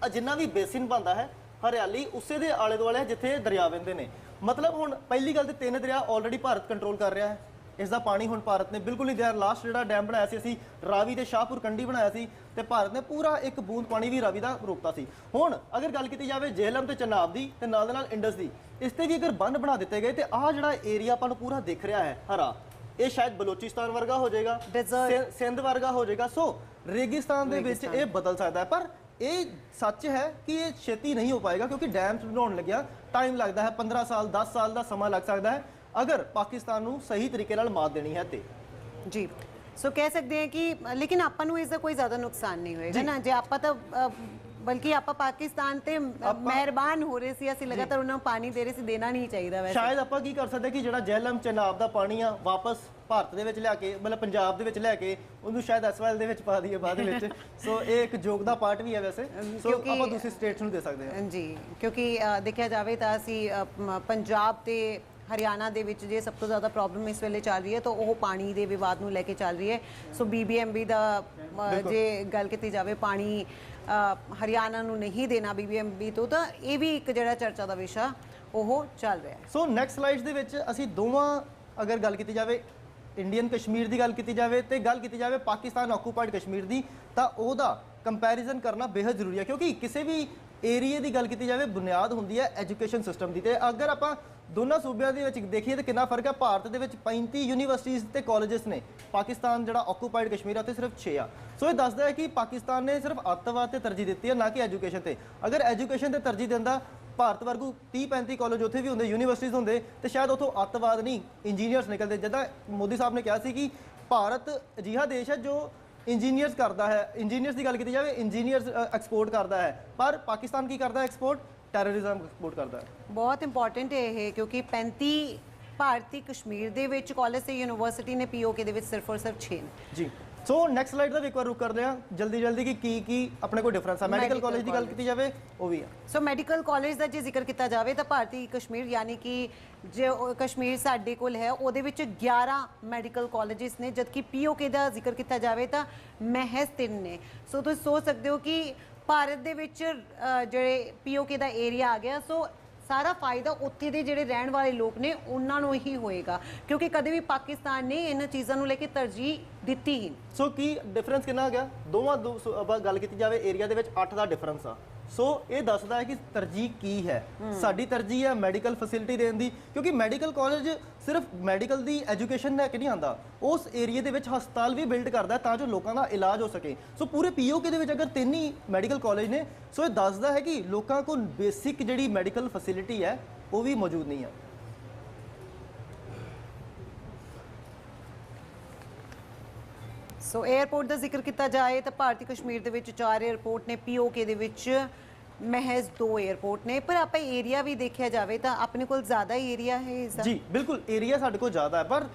ਆ ਜਿੰਨਾ ਵੀ ਬੇਸਿਨ ਬਣਦਾ ਹੈ ਹਰਿਆਲੀ ਉਸੇ ਦੇ ਆਲੇ ਦੁਆਲੇ ਹੈ ਜਿੱਥੇ ਦਰਿਆ ਵਹਿੰਦੇ ਨੇ। ਮਤਲਬ ਹੁਣ ਪਹਿਲੀ ਗੱਲ ਤੇ ਤਿੰਨ ਦਰਿਆ ਆਲਰੇਡੀ ਭਾਰਤ ਕੰਟਰੋਲ ਕਰ ਰਿਹਾ ਹੈ। ਇਸ ਦਾ ਪਾਣੀ ਹੁਣ ਭਾਰਤ ਨੇ ਬਿਲਕੁਲ ਨਹੀਂ ਦਿਆ ਲਾਸਟ ਜਿਹੜਾ ਡੈਮ ਬਣਾਇਆ ਸੀ ਅਸੀਂ ਰਾਵੀ ਤੇ ਸ਼ਾਹਪੁਰ ਕੰਢੀ ਬਣਾਇਆ ਸੀ ਤੇ ਭਾਰਤ ਨੇ ਪੂਰਾ ਇੱਕ ਬੂੰਦ ਪਾਣੀ ਵੀ ਰਾਵੀ ਦਾ ਰੋਕਤਾ ਸੀ। ਹੁਣ ਅਗਰ ਗੱਲ ਕੀਤੀ ਜਾਵੇ ਜੇਹਲਮ ਤੇ ਚਨਾਬ ਦੀ ਤੇ ਨਾਲ ਦੇ ਨਾਲ ਇੰਡਸ ਦੀ ਇਸ ਤੇ ਵੀ ਅਗਰ ਬੰਨ ਬਣਾ ਦਿੱਤੇ ਗਏ ਤੇ ਆਹ ਜਿਹੜਾ ਏਰੀਆ ਆਪਾਂ ਨੂੰ ਪੂਰਾ ਦਿਖ ਰਿਹਾ ਹੈ ਹਰਾ ਇਹ ਸ਼ਾਇਦ ਬਲੋਚਿਸਤਾਨ ਵਰਗਾ ਹੋ ਜਾਏਗਾ ਸਿੰਧ ਵਰਗਾ ਹੋ ਜਾਏਗਾ ਸੋ ਰੇਗਿਸਤਾਨ ਦੇ ਵਿੱਚ ਇਹ ਬਦਲ ਸਕਦਾ ਹੈ ਪਰ ਇਹ ਸੱਚ ਹੈ ਕਿ ਇਹ ਛੇਤੀ ਨਹੀਂ ਹੋ ਪਾਏਗਾ ਕਿਉਂਕਿ ਡੈਮਸ ਬਣਾਉਣ ਲੱਗਿਆ ਟਾਈਮ ਲੱਗਦਾ ਹੈ 15 ਸਾਲ 10 ਸਾਲ ਦਾ ਸਮਾਂ ਲੱਗ ਸਕਦਾ ਹੈ। ਅਗਰ ਪਾਕਿਸਤਾਨ ਨੂੰ ਸਹੀ ਤਰੀਕੇ ਨਾਲ ਮਾਤ ਦੇਣੀ ਹੈ ਤੇ। ਜੀ। ਸੋ ਕਹਿ ਸਕਦੇ ਹਾਂ ਕਿ ਲੇਕਿਨ ਆਪਾਂ ਨੂੰ ਇਸ ਦਾ ਕੋਈ ਜ਼ਿਆਦਾ ਨੁਕਸਾਨ ਨਹੀਂ ਹੋਏਗਾ ਨਾ। ਜੇ ਆਪਾਂ ਤਾਂ ਬਲਕਿ ਆਪਾਂ ਪਾਕਿਸਤਾਨ ਤੇ ਮਿਹਰਬਾਨ ਹੋ ਰਹੇ ਸੀ ਅਸੀਂ ਲਗਾਤਾਰ ਉਹਨਾਂ ਨੂੰ ਪਾਣੀ ਦੇ ਰਹੇ ਸੀ ਦੇਣਾ ਨਹੀਂ ਚਾਹੀਦਾ ਵੈਸੇ। ਸ਼ਾਇਦ ਆਪਾਂ ਕੀ ਕਰ ਸਕਦੇ ਕਿ ਜਿਹੜਾ ਜਹਿਲਮ ਚਨਾਬ ਦਾ ਪਾਣੀ ਆ ਵਾਪਸ ਭਾਰਤ ਦੇ ਵਿੱਚ ਲਿਆ ਕੇ ਮਤਲਬ ਪੰਜਾਬ ਦੇ ਵਿੱਚ ਲੈ ਕੇ ਉਹਨੂੰ ਸ਼ਾਇਦ ਐਸਵਾਲ ਦੇ ਵਿੱਚ ਪਾ ਦਈਏ ਬਾਅਦ ਵਿੱਚ। ਸੋ ਇਹ ਇੱਕ ਜੋਗ ਦਾ ਪਾਰਟ ਵੀ ਹੈ ਵੈਸੇ। ਸੋ ਆਪਾਂ ਦੂਸਰੀ ਸਟੇਟਸ ਨੂੰ ਦੇ ਸਕਦੇ ਹਾਂ। ਜੀ। ਕਿਉਂਕਿ ਦੇਖਿਆ ਜਾਵੇ ਤਾਂ ਅਸੀਂ ਪੰਜਾਬ ਤੇ ਹਰਿਆਣਾ ਦੇ ਵਿੱਚ ਜੇ ਸਭ ਤੋਂ ਜ਼ਿਆਦਾ ਪ੍ਰੋਬਲਮ ਇਸ ਵੇਲੇ ਚੱਲ ਰਹੀ ਹੈ ਤਾਂ ਉਹ ਪਾਣੀ ਦੇ ਵਿਵਾਦ ਨੂੰ ਲੈ ਕੇ ਚੱਲ ਰਹੀ ਹੈ। ਸੋ ਬੀਬੀਐਮਬੀ ਦਾ ਜੇ ਗੱਲ ਕੀਤੀ ਜਾਵੇ ਪਾਣੀ ਹਰਿਆਣਾ ਨੂੰ ਨਹੀਂ ਦੇਣਾ ਬੀਬੀਐਮਬੀ ਤੋਂ ਤਾਂ ਇਹ ਵੀ ਇੱਕ ਜਿਹੜਾ ਚਰਚਾ ਦਾ ਵਿਸ਼ਾ ਉਹ ਚੱਲ ਰਿਹਾ ਹੈ। ਸੋ ਨੈਕਸਟ ਸਲਾਈਡਸ ਦੇ ਵਿੱਚ ਅਸੀਂ ਦੋਵਾਂ ਅਗਰ ਗੱਲ ਕੀਤੀ ਜਾਵੇ ਇੰਡੀਅਨ ਕਸ਼ਮੀਰ ਦੀ ਗੱਲ ਕੀਤੀ ਜਾਵੇ ਤੇ ਗੱਲ ਕੀਤੀ ਜਾਵੇ ਪਾਕਿਸਤਾਨ ਆਕੂਪਾਈਡ ਕਸ਼ਮੀਰ ਦੀ ਤਾਂ ਉਹਦਾ ਕੰਪੈਰੀਜ਼ਨ ਕਰਨਾ ਬੇहद ਜ਼ਰੂਰੀ ਹੈ ਕਿਉਂਕਿ ਕਿਸੇ ਵੀ ਏਰੀਏ ਦੀ ਗੱਲ ਕੀਤੀ ਜਾਵੇ, ਬੁਨਿਆਦ ਹੁੰਦੀ ਹੈ ਐਜੂਕੇਸ਼ਨ ਸਿਸਟਮ ਦੀ। ਤੇ ਅਗਰ ਆਪਾਂ ਦੋਨਾਂ ਸੂਬਿਆਂ ਦੇ ਵਿੱਚ ਦੇਖੀਏ, ਤਾਂ ਕਿੰਨਾ ਫ਼ਰਕ ਹੈ? ਭਾਰਤ ਦੇ ਵਿੱਚ 35 ਯੂਨੀਵਰਸਿਟੀਜ਼ ਤੇ ਕਾਲਜਸ ਨੇ। ਪਾਕਿਸਤਾਨ ਜਿਹੜਾ ਆਕੂਪਾਈਡ ਕਸ਼ਮੀਰ ਆ ਤੇ ਸਿਰਫ 6 ਆ। ਸੋ ਇਹ ਦੱਸਦਾ ਹੈ ਕਿ ਪਾਕਿਸਤਾਨ ਨੇ ਸਿਰਫ ਅੱਤਵਾਦ ਤੇ ਤਰਜੀਹ ਦਿੱਤੀ ਹੈ, ਨਾ ਕਿ ਐਜੂਕੇਸ਼ਨ ਤੇ। ਅਗਰ ਐਜੂਕੇਸ਼ਨ ਤੇ ਤਰਜੀਹ ਦਿੰਦਾ, ਭਾਰਤ ਵਰਗੂ 30 35 ਕਾਲਜ ਉੱਥੇ ਵੀ ਹੁੰਦੇ, ਯੂਨੀਵਰਸਿਟੀਜ਼ ਹੁੰਦੇ, ਤੇ ਸ਼ਾਇਦ ਉੱਥੋਂ ਅੱਤਵਾਦ ਨਹੀਂ ਇੰਜੀਨੀਅਰਸ ਨਿਕਲਦੇ। ਜਿੱਦਾਂ ਮੋਦੀ ਸਾਹਿਬ ਨੇ ਕਿਹਾ ਸੀ ਕਿ ਭਾਰਤ ਅਜਿਹਾ ਦੇਸ਼ ਹੈ ਜੋ ਇੰਜੀਨੀਅਰਸ ਕਰਦਾ ਹੈ। ਇੰਜੀਨੀਅਰਸ ਦੀ ਗੱਲ ਕੀਤੀ ਜਾਵੇ ਇੰਜੀਨੀਅਰਸ ਐਕਸਪੋਰਟ ਕਰਦਾ ਹੈ। ਪਰ ਪਾਕਿਸਤਾਨ ਕੀ ਕਰਦਾ ਹੈ ਐਕਸਪੋਰਟ ਟੈਰਰਿਜ਼ਮ ਐਕਸਪੋਰਟ ਕਰਦਾ ਹੈ। ਬਹੁਤ ਇੰਪੋਰਟੈਂਟ ਹੈ ਇਹ ਕਿਉਂਕਿ 35 ਭਾਰਤੀ ਕਸ਼ਮੀਰ ਦੇ ਵਿੱਚ ਕਾਲਜ ਤੇ ਯੂਨੀਵਰਸਿਟੀ ਨੇ ਪੀਓਕੇ ਦੇ ਵਿੱਚ ਸਿਰਫ ਔਰ ਸਿਰਫ 6 ਨੇ। ਜੀ। ਸੋ ਨੈਕਸਟ ਸਲਾਈਡ ਦਾ ਵੀ ਇੱਕ ਵਾਰ ਰੁਕ ਕਰਦੇ ਹਾਂ। ਜਲਦੀ ਜਲਦੀ ਕਿ ਕੀ ਕੀ ਆਪਣੇ ਕੋਲ ਡਿਫਰੈਂਸ ਆ। ਮੈਡੀਕਲ ਕਾਲਜ ਦੀ ਗੱਲ। ਕੀਤੀ ਜਾਵੇ ਉਹ ਵੀ ਆ। ਸੋ ਮੈਡੀਕਲ ਕਾਲਜ ਦਾ ਜੇ ਜ਼ਿਕਰ ਕੀਤਾ ਜਾਵੇ ਤਾਂ ਭਾਰਤੀ ਕਸ਼ਮੀਰ ਯਾਨੀ ਕਿ ਜੇ ਕਸ਼ਮੀਰ ਸਾਡੇ ਕੋਲ ਹੈ ਉਹਦੇ ਵਿੱਚ 11 ਮੈਡੀਕਲ ਕਾਲਜਸ ਨੇ। ਜਦਕਿ ਪੀਓਕੇ ਦਾ ਜ਼ਿਕਰ ਕੀਤਾ ਜਾਵੇ ਤਾਂ ਮਹਿਜ਼ ਤਿੰਨ ਨੇ। ਸੋ ਤੁਸੀਂ ਸੋਚ ਸਕਦੇ ਹੋ ਕਿ ਭਾਰਤ ਦੇ ਵਿੱਚ ਜਿਹੜੇ ਪੀਓਕੇ ਦਾ ਏਰੀਆ ਆ ਗਿਆ ਸੋ ਸਾਰਾ ਫਾਇਦਾ ਉੱਥੇ ਦੇ ਜਿਹੜੇ ਰਹਿਣ ਵਾਲੇ ਲੋਕ ਨੇ, ਉਹਨਾਂ ਨੂੰ ਹੀ ਹੋਏਗਾ। ਕਿਉਂਕਿ ਕਦੇ ਵੀ ਪਾਕਿਸਤਾਨ ਨੇ ਇਹਨਾਂ ਚੀਜ਼ਾਂ ਨੂੰ ਲੈ ਕੇ ਤਰਜੀਹ ਦਿੱਤੀ ਹੀ ਸੋ ਕੀ ਡਿਫਰੈਂਸ ਕਿੰਨਾ ਆ ਗਿਆ? ਦੋਵਾਂ ਦੋ ਆਪਾਂ ਗੱਲ ਕੀਤੀ ਜਾਵੇ ਏਰੀਆ ਦੇ ਵਿੱਚ 8 ਦਾ ਡਿਫਰੈਂਸ ਆ। ਸੋ ਇਹ ਦੱਸਦਾ ਹੈ ਕਿ ਤਰਜੀਹ ਕੀ ਹੈ। ਸਾਡੀ ਤਰਜੀਹ ਹੈ ਮੈਡੀਕਲ ਫੈਸਿਲਿਟੀ ਦੇਣ ਦੀ ਕਿਉਂਕਿ ਮੈਡੀਕਲ ਕਾਲਜ ਸਿਰਫ ਮੈਡੀਕਲ ਦੀ ਐਜੂਕੇਸ਼ਨ ਲੈ ਕੇ ਨਹੀਂ ਆਂਦਾ ਉਸ ਏਰੀਆ ਦੇ ਵਿੱਚ ਹਸਪਤਾਲ ਵੀ ਬਿਲਡ ਕਰਦਾ ਤਾਂ ਜੋ ਲੋਕਾਂ ਦਾ ਇਲਾਜ ਹੋ ਸਕੇ। ਸੋ ਪੂਰੇ ਪੀਓਕੇ ਦੇ ਵਿੱਚ ਅਗਰ ਤਿੰਨ ਹੀ ਮੈਡੀਕਲ ਕਾਲਜ ਨੇ ਸੋ ਇਹ ਦੱਸਦਾ ਹੈ ਕਿ ਲੋਕਾਂ ਕੋਲ ਬੇਸਿਕ ਜਿਹੜੀ ਮੈਡੀਕਲ ਫੈਸਿਲਿਟੀ ਹੈ ਉਹ ਵੀ ਮੌਜੂਦ ਨਹੀਂ ਹੈ। ਸੋ 에어ਪੋਰਟ ਦਾ ਜ਼ਿਕਰ ਕੀਤਾ ਜਾਏ ਤਾਂ ਭਾਰਤੀ ਕਸ਼ਮੀਰ ਦੇ ਵਿੱਚ ਚਾਰ 에어ਪੋਰਟ ਨੇ ਪੀਓਕੇ ਦੇ ਵਿੱਚ ਮਹਿਜ਼ ਦੋ 에어ਪੋਰਟ ਨੇ। ਪਰ ਆਪਾਂ ਏਰੀਆ ਵੀ ਦੇਖਿਆ ਜਾਵੇ ਤਾਂ ਆਪਣੇ ਕੋਲ ਜ਼ਿਆਦਾ ਏਰੀਆ ਹੈ ਇਸ ਜੀ, ਬਿਲਕੁਲ ਏਰੀਆ ਸਾਡੇ ਕੋਲ ਜ਼ਿਆਦਾ ਹੈ। ਪਰ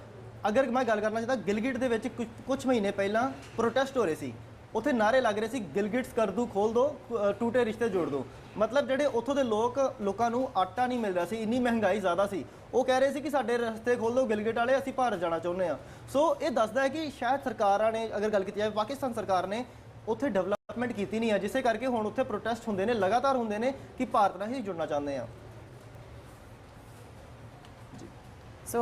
ਅਗਰ ਮੈਂ ਗੱਲ ਕਰਨਾ ਚਾਹਤਾ ਗਿਲਗਿਟ ਦੇ ਵਿੱਚ ਕੁਝ ਮਹੀਨੇ ਪਹਿਲਾਂ ਪ੍ਰੋਟੈਸਟ ਹੋ ਰਹੇ ਸੀ। ਉੱਥੇ ਨਾਰੇ ਲੱਗ ਰਹੇ ਸੀ, ਗਿਲਗਿਟਸ ਕਰ ਦੂ, ਖੋਲ ਦੋ ਟੂਟੇ ਰਿਸ਼ਤੇ ਜੋੜ ਦੋ। ਮਤਲਬ ਜਿਹੜੇ ਉੱਥੋਂ ਦੇ ਲੋਕ, ਲੋਕਾਂ ਨੂੰ ਆਟਾ ਨਹੀਂ ਮਿਲ ਰਿਹਾ ਸੀ, ਇੰਨੀ ਮਹਿੰਗਾਈ ਜ਼ਿਆਦਾ ਸੀ। ਉਹ ਕਹਿ ਰਹੇ ਸੀ ਕਿ ਸਾਡੇ ਰਸਤੇ ਖੋਲ ਦਿਓ ਗਿਲਗਿਟ ਵਾਲੇ, ਅਸੀਂ ਭਾਰਤ ਜਾਣਾ ਚਾਹੁੰਦੇ ਆ ਸੋ ਇਹ ਦੱਸਦਾ ਹੈ ਕਿ ਸ਼ਾਇਦ ਸਰਕਾਰਾਂ ਨੇ, ਅਗਰ ਗੱਲ ਕੀਤੀ ਜਾਵੇ, ਪਾਕਿਸਤਾਨ ਸਰਕਾਰ ਨੇ ਉੱਥੇ ਡਿਵੈਲਪਮੈਂਟ ਕੀਤੀ ਨਹੀਂ ਹੈ, ਜਿਸੇ ਕਰਕੇ ਹੁਣ ਉੱਥੇ ਪ੍ਰੋਟੈਸਟ ਹੁੰਦੇ ਨੇ, ਲਗਾਤਾਰ ਹੁੰਦੇ ਨੇ ਕਿ ਭਾਰਤ ਨਾਲ ਹੀ ਜੁੜਨਾ ਚਾਹੁੰਦੇ ਆ ਸੋ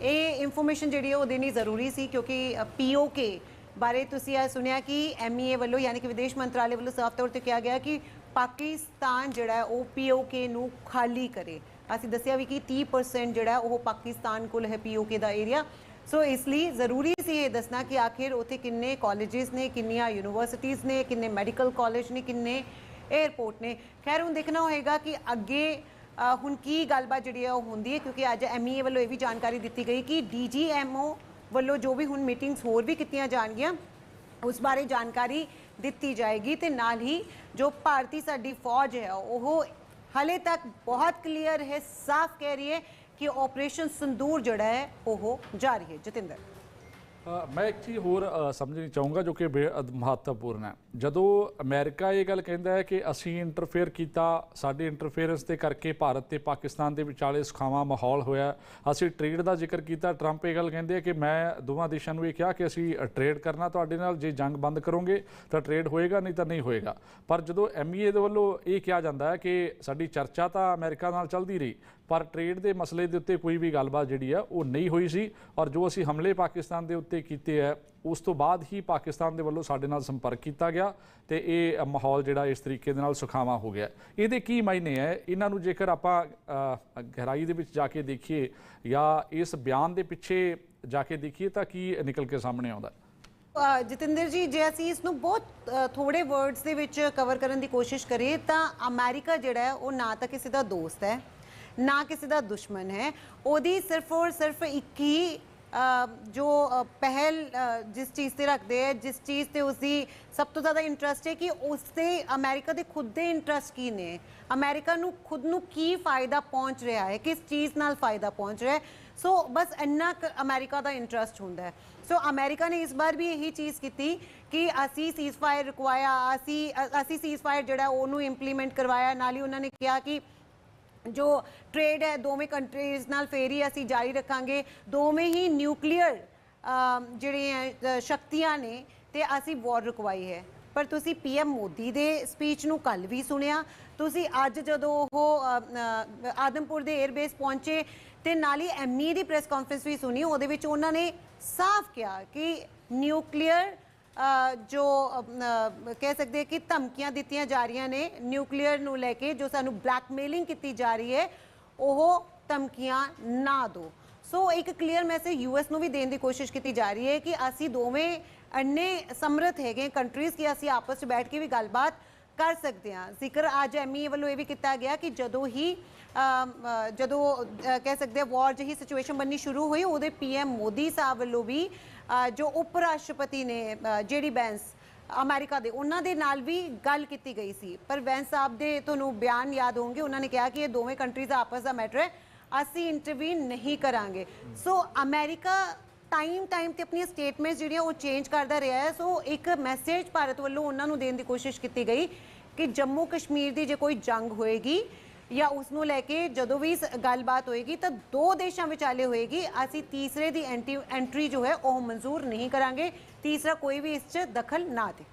ਇਹ ਇਨਫੋਰਮੇਸ਼ਨ ਜਿਹੜੀ ਉਹ ਦੇਣੀ ਜ਼ਰੂਰੀ ਸੀ ਕਿਉਂਕਿ ਪੀਓਕੇ ਬਾਰੇ ਤੁਸੀਂ ਇਹ ਸੁਣਿਆ ਕਿ ਐਮਈਏ ਵੱਲੋਂ ਯਾਨੀ ਕਿ ਵਿਦੇਸ਼ ਮੰਤਰਾਲੇ ਵੱਲੋਂ ਸਾਫ਼ ਤੌਰ ਤੇ ਕਿਹਾ ਗਿਆ ਕਿ ਪਾਕਿਸਤਾਨ ਜਿਹੜਾ ਹੈ ਉਹ ਪੀਓਕੇ ਨੂੰ ਖਾਲੀ ਕਰੇ। ਅਸੀਂ ਦੱਸਿਆ ਵੀ ਕਿ 30% ਜਿਹੜਾ ਉਹ ਪਾਕਿਸਤਾਨ ਕੋਲ ਹੈ ਪੀਓਕੇ ਦਾ ਏਰੀਆ ਸੋ ਇਸ ਲਈ ਜ਼ਰੂਰੀ ਸੀ ਇਹ ਦੱਸਣਾ ਕਿ ਆਖਿਰ ਉੱਥੇ ਕਿੰਨੇ ਕਾਲਜਸ ਨੇ, ਕਿੰਨੀਆਂ ਯੂਨੀਵਰਸਿਟੀਆਂ ਨੇ, ਕਿੰਨੇ ਮੈਡੀਕਲ ਕਾਲਜ ਨੇ, ਕਿੰਨੇ 에ਅਰਪੋਰਟ ਨੇ। ਖੈਰ, ਹੁਣ ਦੇਖਣਾ ਹੋਏਗਾ ਕਿ ਅੱਗੇ ਹੁਣ ਕੀ ਗੱਲਬਾਤ ਜਿਹੜੀ ਹੈ ਉਹ ਹੁੰਦੀ ਹੈ, ਕਿਉਂਕਿ ਅੱਜ ਐਮਈਏ ਵੱਲੋਂ ਇਹ ਵੀ ਜਾਣਕਾਰੀ ਦਿੱਤੀ ਗਈ ਕਿ ਡੀਜੀਐਮਓ ਵੱਲੋਂ ਜੋ ਵੀ ਹੁਣ ਮੀਟਿੰਗਸ ਹੋਰ ਵੀ ਕੀਤੀਆਂ ਜਾਣਗੀਆਂ, ਉਸ ਬਾਰੇ ਜਾਣਕਾਰੀ ਦਿੱਤੀ ਜਾਏਗੀ ਤੇ ਨਾਲ ਹੀ ਜੋ ਭਾਰਤੀ ਸਾਡੀ ਫੌਜ ਹੈ, ਉਹ ਹਲੇ ਤੱਕ ਬਹੁਤ ਕਲੀਅਰ ਹੈ, ਸਾਫ਼ ਕਹਿ ਰਹੀ ਹੈ ਕਿ ਆਪਰੇਸ਼ਨ ਸੰਦੂਰ ਜਿਹੜਾ ਹੈ, ਉਹ ਜਾਰੀ ਹੈ। ਜਤਿੰਦਰ। ਮੈਂ ਇੱਕ ਚੀਜ਼ ਹੋਰ ਸਮਝਣੀ ਚਾਹੂੰਗਾ ਜੋ ਕਿ ਬੇਅਦ ਮਹੱਤਵਪੂਰਨ ਹੈ। ਜਦੋਂ ਅਮਰੀਕਾ ਇਹ ਗੱਲ ਕਹਿੰਦਾ ਹੈ ਕਿ ਅਸੀਂ ਇੰਟਰਫੇਅਰ ਕੀਤਾ, ਸਾਡੇ ਇੰਟਰਫੇਰੈਂਸ ਦੇ ਕਰਕੇ ਭਾਰਤ ਤੇ ਪਾਕਿਸਤਾਨ ਦੇ ਵਿਚਾਲੇ ਸੁਖਾਵਾਂ ਮਾਹੌਲ ਹੋਇਆ, ਅਸੀਂ ਟ੍ਰੇਡ ਦਾ ਜ਼ਿਕਰ ਕੀਤਾ ਟਰੰਪ ਇਹ ਗੱਲ ਕਹਿੰਦੇ ਆ ਕਿ ਮੈਂ ਦੋਵਾਂ ਦੇਸ਼ਾਂ ਨੂੰ ਇਹ ਕਿਹਾ ਕਿ ਅਸੀਂ ਟ੍ਰੇਡ ਕਰਨਾ ਤੁਹਾਡੇ ਨਾਲ, ਜੇ ਜੰਗ ਬੰਦ ਕਰੋਗੇ ਤਾਂ ਟ੍ਰੇਡ ਹੋਏਗਾ, ਨਹੀਂ ਤਾਂ ਨਹੀਂ ਹੋਏਗਾ। ਪਰ ਜਦੋਂ ਐਮਈਏ ਦੇ ਵੱਲੋਂ ਇਹ ਕਿਹਾ ਜਾਂਦਾ ਹੈ ਕਿ ਸਾਡੀ ਚਰਚਾ ਤਾਂ ਅਮਰੀਕਾ ਨਾਲ ਚੱਲਦੀ ਰਹੀ ਪਰ ਟ੍ਰੇਡ ਦੇ ਮਸਲੇ ਦੇ ਉੱਤੇ ਕੋਈ ਵੀ ਗੱਲਬਾਤ ਜਿਹੜੀ ਆ ਉਹ ਨਹੀਂ ਹੋਈ ਸੀ। ਔਰ ਜੋ ਅਸੀਂ ਹਮਲੇ ਪਾਕਿਸਤਾਨ ਦੇ ਉੱਤੇ ਕੀਤੇ ਆ ਉਸ ਤੋਂ ਬਾਅਦ ਹੀ ਪਾਕਿਸਤਾਨ ਦੇ ਵੱਲੋਂ ਸਾਡੇ ਨਾਲ ਸੰਪਰਕ ਕੀਤਾ ਗਿਆ ਤੇ ਇਹ ਮਾਹੌਲ ਜਿਹੜਾ ਇਸ ਤਰੀਕੇ ਦੇ ਨਾਲ ਸੁਖਾਵਾਂ ਹੋ ਗਿਆ। ਇਹਦੇ ਕੀ ਮਾਇਨੇ ਹੈ ਇਹਨਾਂ ਨੂੰ ਜੇਕਰ ਆਪਾਂ ਗਹਿਰਾਈ ਦੇ ਵਿੱਚ ਜਾ ਕੇ ਦੇਖੀਏ ਜਾਂ ਇਸ ਬਿਆਨ ਦੇ ਪਿੱਛੇ ਜਾ ਕੇ ਦੇਖੀਏ ਤਾਂ ਕੀ ਨਿਕਲ ਕੇ ਸਾਹਮਣੇ ਆਉਂਦਾ? ਹੈ? ਜਤਿੰਦਰ ਜੀ ਜੇ ਅਸੀਂ ਇਸ ਨੂੰ ਬਹੁਤ ਅ, ਥੋੜੇ ਵਰਡਸ ਦੇ ਵਿੱਚ ਕਵਰ ਕਰਨ ਦੀ ਕੋਸ਼ਿਸ਼ ਕਰੀਏ ਤਾਂ ਅਮਰੀਕਾ ਜਿਹੜਾ ਹੈ ਉਹ ਨਾ ਤਾਂ ਕਿਸੇ ਦਾ ਦੋਸਤ ਹੈ। ਨਾ ਕਿਸੇ ਦਾ ਦੁਸ਼ਮਣ ਹੈ। ਉਹਦੀ ਸਿਰਫ ਔਰ ਸਿਰਫ ਇੱਕ ਹੀ ਜੋ ਪਹਿਲ ਜਿਸ ਚੀਜ਼ ਤੇ ਰੱਖਦੇ ਹੈ, ਜਿਸ ਚੀਜ਼ ਤੇ ਉਸਦੀ ਸਭ ਤੋਂ ਜ਼ਿਆਦਾ ਇੰਟਰਸਟ ਹੈ ਕਿ ਉਸ ਤੇ ਅਮਰੀਕਾ ਦੇ ਖੁਦ ਦੇ ਇੰਟਰਸਟ ਕੀ ਨੇ। ਅਮਰੀਕਾ ਨੂੰ ਖੁਦ ਨੂੰ ਕੀ ਫਾਇਦਾ ਪਹੁੰਚ ਰਿਹਾ ਹੈ, ਕਿਸ ਚੀਜ਼ ਨਾਲ ਫਾਇਦਾ ਪਹੁੰਚ ਰਿਹਾ ਹੈ। ਸੋ ਬਸ ਇੰਨਾ ਕੁ ਅਮਰੀਕਾ ਦਾ ਇੰਟਰਸਟ ਹੁੰਦਾ ਹੈ। ਸੋ ਅਮਰੀਕਾ ਨੇ ਇਸ ਵਾਰ ਵੀ ਇਹੀ ਚੀਜ਼ ਕੀਤੀ ਕਿ ਅਸੀਂ ਸੀਜ਼ਫਾਇਰ ਰੁਕਵਾਇਆ, ਅਸੀਂ, ਅ- ਅਸੀਂ ਸੀਜ਼ਫਾਇਰ ਜਿਹੜਾ ਉਹਨੂੰ ਇੰਪਲੀਮੈਂਟ ਕਰਵਾਇਆ। ਨਾਲ ਹੀ ਉਹਨਾਂ ਨੇ ਕਿਹਾ ਕਿ ਜੋ ਟ੍ਰੇਡ ਹੈ ਦੋਵੇਂ ਕੰਟਰੀਜ਼ ਨਾਲ ਫੇਰ ਹੀ ਅਸੀਂ ਜਾਰੀ ਰੱਖਾਂਗੇ। ਦੋਵੇਂ ਹੀ ਨਿਊਕਲੀਅਰ ਜਿਹੜੇ ਹੈ, ਸ਼ਕਤੀਆਂ ਨੇ ਤੇ ਅਸੀਂ ਵਾਰ ਰੁਕਵਾਈ ਹੈ। ਪਰ ਤੁਸੀਂ ਪੀਐਮ ਮੋਦੀ ਦੇ ਸਪੀਚ ਨੂੰ ਕੱਲ ਵੀ ਸੁਣਿਆ। ਤੁਸੀਂ ਅੱਜ ਜਦੋਂ ਉਹ ਆਦਮਪੁਰ ਦੇ 에ਅਰਬੇਸ ਪਹੁੰਚੇ ਤੇ ਨਾਲ ਹੀ ਐਮਈ ਦੀ ਪ੍ਰੈਸ ਕਾਨਫਰੰਸ ਵੀ ਸੁਣੀ ਉਹਦੇ ਵਿੱਚ ਉਹਨਾਂ ਨੇ ਸਾਫ਼ ਕਿਹਾ ਕਿ ਨਿਊਕਲੀਅਰ ਜੋ ਕਹਿ ਸਕਦੇ ਕਿ ਧਮਕੀਆਂ ਦਿੱਤੀਆਂ ਜਾ ਰਹੀਆਂ ਨੇ ਨਿਊਕਲੀਅਰ ਨੂੰ ਲੈ ਕੇ, ਜੋ ਸਾਨੂੰ ਬਲੈਕਮੇਲਿੰਗ ਕੀਤੀ ਜਾ ਰਹੀ ਹੈ, ਉਹ ਧਮਕੀਆਂ ਨਾ ਦਿਓ। ਸੋ ਇੱਕ ਕਲੀਅਰ ਮੈਸੇਜ ਯੂਐਸ ਨੂੰ ਵੀ ਦੇਣ ਦੀ ਕੋਸ਼ਿਸ਼ ਕੀਤੀ ਜਾ ਰਹੀ ਹੈ ਕਿ ਅਸੀਂ ਦੋਵੇਂ ਅੰਨੇ ਸਮਰਥ ਹੈਗੇ ਕੰਟਰੀਜ਼ ਕਿ ਅਸੀਂ ਆਪਸ ਵਿੱਚ ਬੈਠ ਕੇ ਵੀ ਗੱਲਬਾਤ ਕਰ ਸਕਦੇ ਹਾਂ। ਜ਼ਿਕਰ ਅੱਜ ਐਮਈ ਵੱਲੋਂ ਇਹ ਵੀ ਕੀਤਾ ਗਿਆ ਕਿ ਜਦੋਂ ਹੀ ਜਦੋਂ ਕਹਿ ਸਕਦੇ ਵਾਰ ਜਿਹੀ ਸਿਚੁਏਸ਼ਨ ਬਣਨੀ ਸ਼ੁਰੂ ਹੋਈ, ਉਹਦੇ ਪੀਐਮ ਮੋਦੀ ਸਾਹਿਬ ਵੱਲੋਂ ਵੀ ਜੋ ਉਪ ਰਾਸ਼ਟਰਪਤੀ ਨੇ ਜੇਡੀ ਬੈਂਸ ਅਮਰੀਕਾ ਦੇ, ਉਹਨਾਂ ਦੇ ਨਾਲ ਵੀ ਗੱਲ ਕੀਤੀ ਗਈ ਸੀ। ਪਰ ਵੈਂਸ ਸਾਹਿਬ ਦੇ ਤੁਹਾਨੂੰ ਬਿਆਨ ਯਾਦ ਹੋਣਗੇ, ਉਹਨਾਂ ਨੇ ਕਿਹਾ ਕਿ ਇਹ ਦੋਵੇਂ ਕੰਟਰੀਜ਼ ਆਪਸ ਦਾ ਮੈਟਰ ਹੈ, ਅਸੀਂ ਇੰਟਰਵੀਨ ਨਹੀਂ ਕਰਾਂਗੇ। ਸੋ ਅਮਰੀਕਾ ਟਾਈਮ ਟਾਈਮ ਤੇ ਆਪਣੀਆਂ ਸਟੇਟਮੈਂਟਸ ਜਿਹੜੀਆਂ ਉਹ ਚੇਂਜ ਕਰਦਾ ਰਿਹਾ ਹੈ। ਸੋ ਇੱਕ ਮੈਸੇਜ ਭਾਰਤ ਵੱਲੋਂ ਉਹਨਾਂ ਨੂੰ ਦੇਣ ਦੀ ਕੋਸ਼ਿਸ਼ ਕੀਤੀ ਗਈ। ਕਿ ਜੰਮੂ ਕਸ਼ਮੀਰ ਦੀ ਜੇ ਕੋਈ ਜੰਗ ਹੋਏਗੀ ਜਾਂ ਉਸ ਨੂੰ ਲੈ ਕੇ ਜਦੋਂ ਵੀ ਗੱਲਬਾਤ ਹੋਏਗੀ ਤਾਂ ਦੋ ਦੇਸ਼ਾਂ ਵਿਚਾਲੇ ਹੋਏਗੀ, ਅਸੀਂ ਤੀਸਰੇ ਦੀ ਐਂਟੀ, ਐਂਟਰੀ ਜੋ ਹੈ ਉਹ ਮਨਜ਼ੂਰ ਨਹੀਂ ਕਰਾਂਗੇ। ਤੀਸਰਾ ਕੋਈ ਵੀ ਇਸ 'ਚ ਦਖਲ ਨਾ ਦੇ।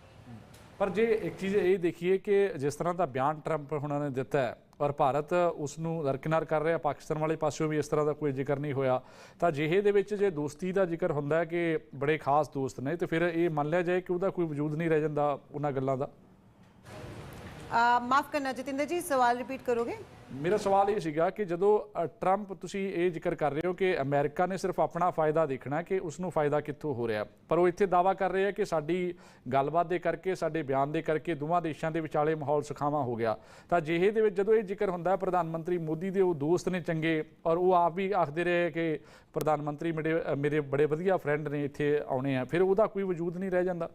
ਪਰ ਜੇ ਇੱਕ ਚੀਜ਼ ਇਹ ਦੇਖੀਏ ਕਿ ਜਿਸ ਤਰ੍ਹਾਂ ਦਾ ਬਿਆਨ ਟਰੰਪ ਹੁਣਾਂ ਨੇ ਦਿੱਤਾ ਹੈ, ਔਰ ਭਾਰਤ ਉਸ ਨੂੰ ਦਰਕਿਨਾਰ ਕਰ ਰਿਹਾ, ਪਾਕਿਸਤਾਨ ਵਾਲੇ ਪਾਸਿਓਂ ਵੀ ਇਸ ਤਰ੍ਹਾਂ ਦਾ ਕੋਈ ਜ਼ਿਕਰ ਨਹੀਂ ਹੋਇਆ, ਤਾਂ ਜਿਹੇ ਦੇ ਵਿੱਚ ਜੇ ਦੋਸਤੀ ਦਾ ਜ਼ਿਕਰ ਹੁੰਦਾ ਕਿ ਬੜੇ ਖਾਸ ਦੋਸਤ ਨੇ, ਤੇ ਫਿਰ ਇਹ ਮੰਨ ਲਿਆ ਜਾਏ ਕਿ ਉਹਦਾ ਕੋਈ ਵਜੂਦ ਨਹੀਂ ਰਹਿ ਜਾਂਦਾ ਉਹਨਾਂ ਗੱਲਾਂ ਦਾ। ਮਾਫ ਕਰਨਾ ਜਤਿੰਦਰ ਜੀ, ਸਵਾਲ ਰਿਪੀਟ ਕਰੋਗੇ? ਮੇਰਾ ਸਵਾਲ ਇਹ ਸੀਗਾ ਕਿ ਜਦੋਂ ਟਰੰਪ ਤੁਸੀਂ ਇਹ ਜ਼ਿਕਰ ਕਰ ਰਹੇ ਹੋ ਕਿ ਅਮਰੀਕਾ ਨੇ ਸਿਰਫ ਆਪਣਾ ਫਾਇਦਾ ਦੇਖਣਾ ਕਿ ਉਸ ਨੂੰ ਫਾਇਦਾ ਕਿੱਥੋਂ ਹੋ ਰਿਹਾ। ਪਰ ਉਹ ਇੱਥੇ ਦਾਵਾ ਕਰ ਰਹੇ ਆ ਕਿ ਸਾਡੀ ਗੱਲਬਾਤ ਦੇ ਕਰਕੇ, ਸਾਡੇ ਬਿਆਨ ਦੇ ਕਰਕੇ ਦੋਵਾਂ ਦੇਸ਼ਾਂ ਦੇ ਵਿਚਾਲੇ ਮਾਹੌਲ ਸੁਖਾਵਾਂ ਹੋ ਗਿਆ। ਤਾਂ ਜਿਹੇ ਦੇ ਵਿੱਚ ਜਦੋਂ ਇਹ ਜ਼ਿਕਰ ਹੁੰਦਾ, ਪ੍ਰਧਾਨ ਮੰਤਰੀ ਮੋਦੀ ਦੇ ਉਹ ਦੋਸਤ ਨੇ ਚੰਗੇ ਔਰ ਉਹ ਆਪ ਵੀ ਆਖਦੇ ਰਹੇ ਕਿ ਪ੍ਰਧਾਨ ਮੰਤਰੀ ਮੇਰੇ ਮੇਰੇ ਬੜੇ ਵਧੀਆ ਫਰੈਂਡ ਨੇ ਇੱਥੇ ਆਉਣੇ ਆ। ਫਿਰ ਉਹਦਾ ਕੋਈ ਵਜੂਦ ਨਹੀਂ ਰਹਿ ਜਾਂਦਾ।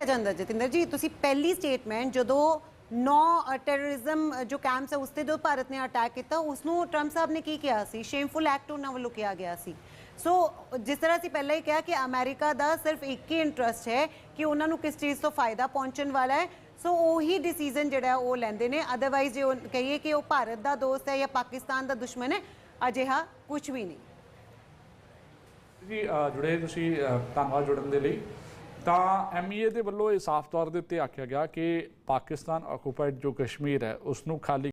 ਜਾਂਦਾ ਜਤਿੰਦਰ ਜੀ, ਤੁਸੀਂ ਪਹਿਲੀ ਸਟੇਟਮੈਂਟ ਜਦੋਂ ਨੌ ਟੈਰਰਿਜ਼ਮ ਜੋ ਕੈਂਪਸ ਹੈ ਉਸ ਤੇ ਜੋ ਭਾਰਤ ਨੇ ਅਟੈਕ ਕੀਤਾ ਉਸ ਨੂੰ ਟਰੰਪ ਸਾਹਿਬ ਨੇ ਕੀ ਕਿਹਾ ਸੀ? ਸ਼ੇਮਫੁਲ ਐਕਟ ਉਹਨਾਂ ਵੱਲੋਂ ਕਿਹਾ ਗਿਆ ਸੀ। ਸੋ ਜਿਸ ਤਰ੍ਹਾਂ ਅਸੀਂ ਪਹਿਲਾਂ ਹੀ ਕਿਹਾ ਕਿ ਅਮਰੀਕਾ ਦਾ ਸਿਰਫ ਇੱਕ ਹੀ ਇੰਟਰਸਟ ਹੈ ਕਿ ਉਹਨਾਂ ਨੂੰ ਕਿਸ ਚੀਜ਼ ਤੋਂ ਫਾਇਦਾ ਪਹੁੰਚਣ ਵਾਲਾ ਹੈ। ਸੋ ਉਹੀ ਡਿਸੀਜਨ ਜਿਹੜਾ ਉਹ ਲੈਂਦੇ ਨੇ। ਅਦਰਵਾਈਜ਼ ਜੇ ਕਹੀਏ ਕਿ ਉਹ ਭਾਰਤ ਦਾ ਦੋਸਤ ਹੈ ਜਾਂ ਪਾਕਿਸਤਾਨ ਦਾ ਦੁਸ਼ਮਣ ਹੈ, ਅਜਿਹਾ ਕੁਝ ਵੀ ਨਹੀਂ। ਜੀ ਜੁੜੇ ਤੁਸੀਂ ਧੰਨਵਾਦ ਜੁੜਨ ਦੇ ਲਈ। ਤਾਂ ਐਮਈਏ ਦੇ ਵੱਲੋਂ ਇਹ ਸਾਫ਼ ਤੌਰ ਦੇ ਉੱਤੇ ਆਖਿਆ ਗਿਆ ਕਿ ਪਾਕਿਸਤਾਨ ਆਕੂਪਾਈਡ ਜੋ ਕਸ਼ਮੀਰ ਹੈ ਉਸ ਨੂੰ ਖਾਲੀ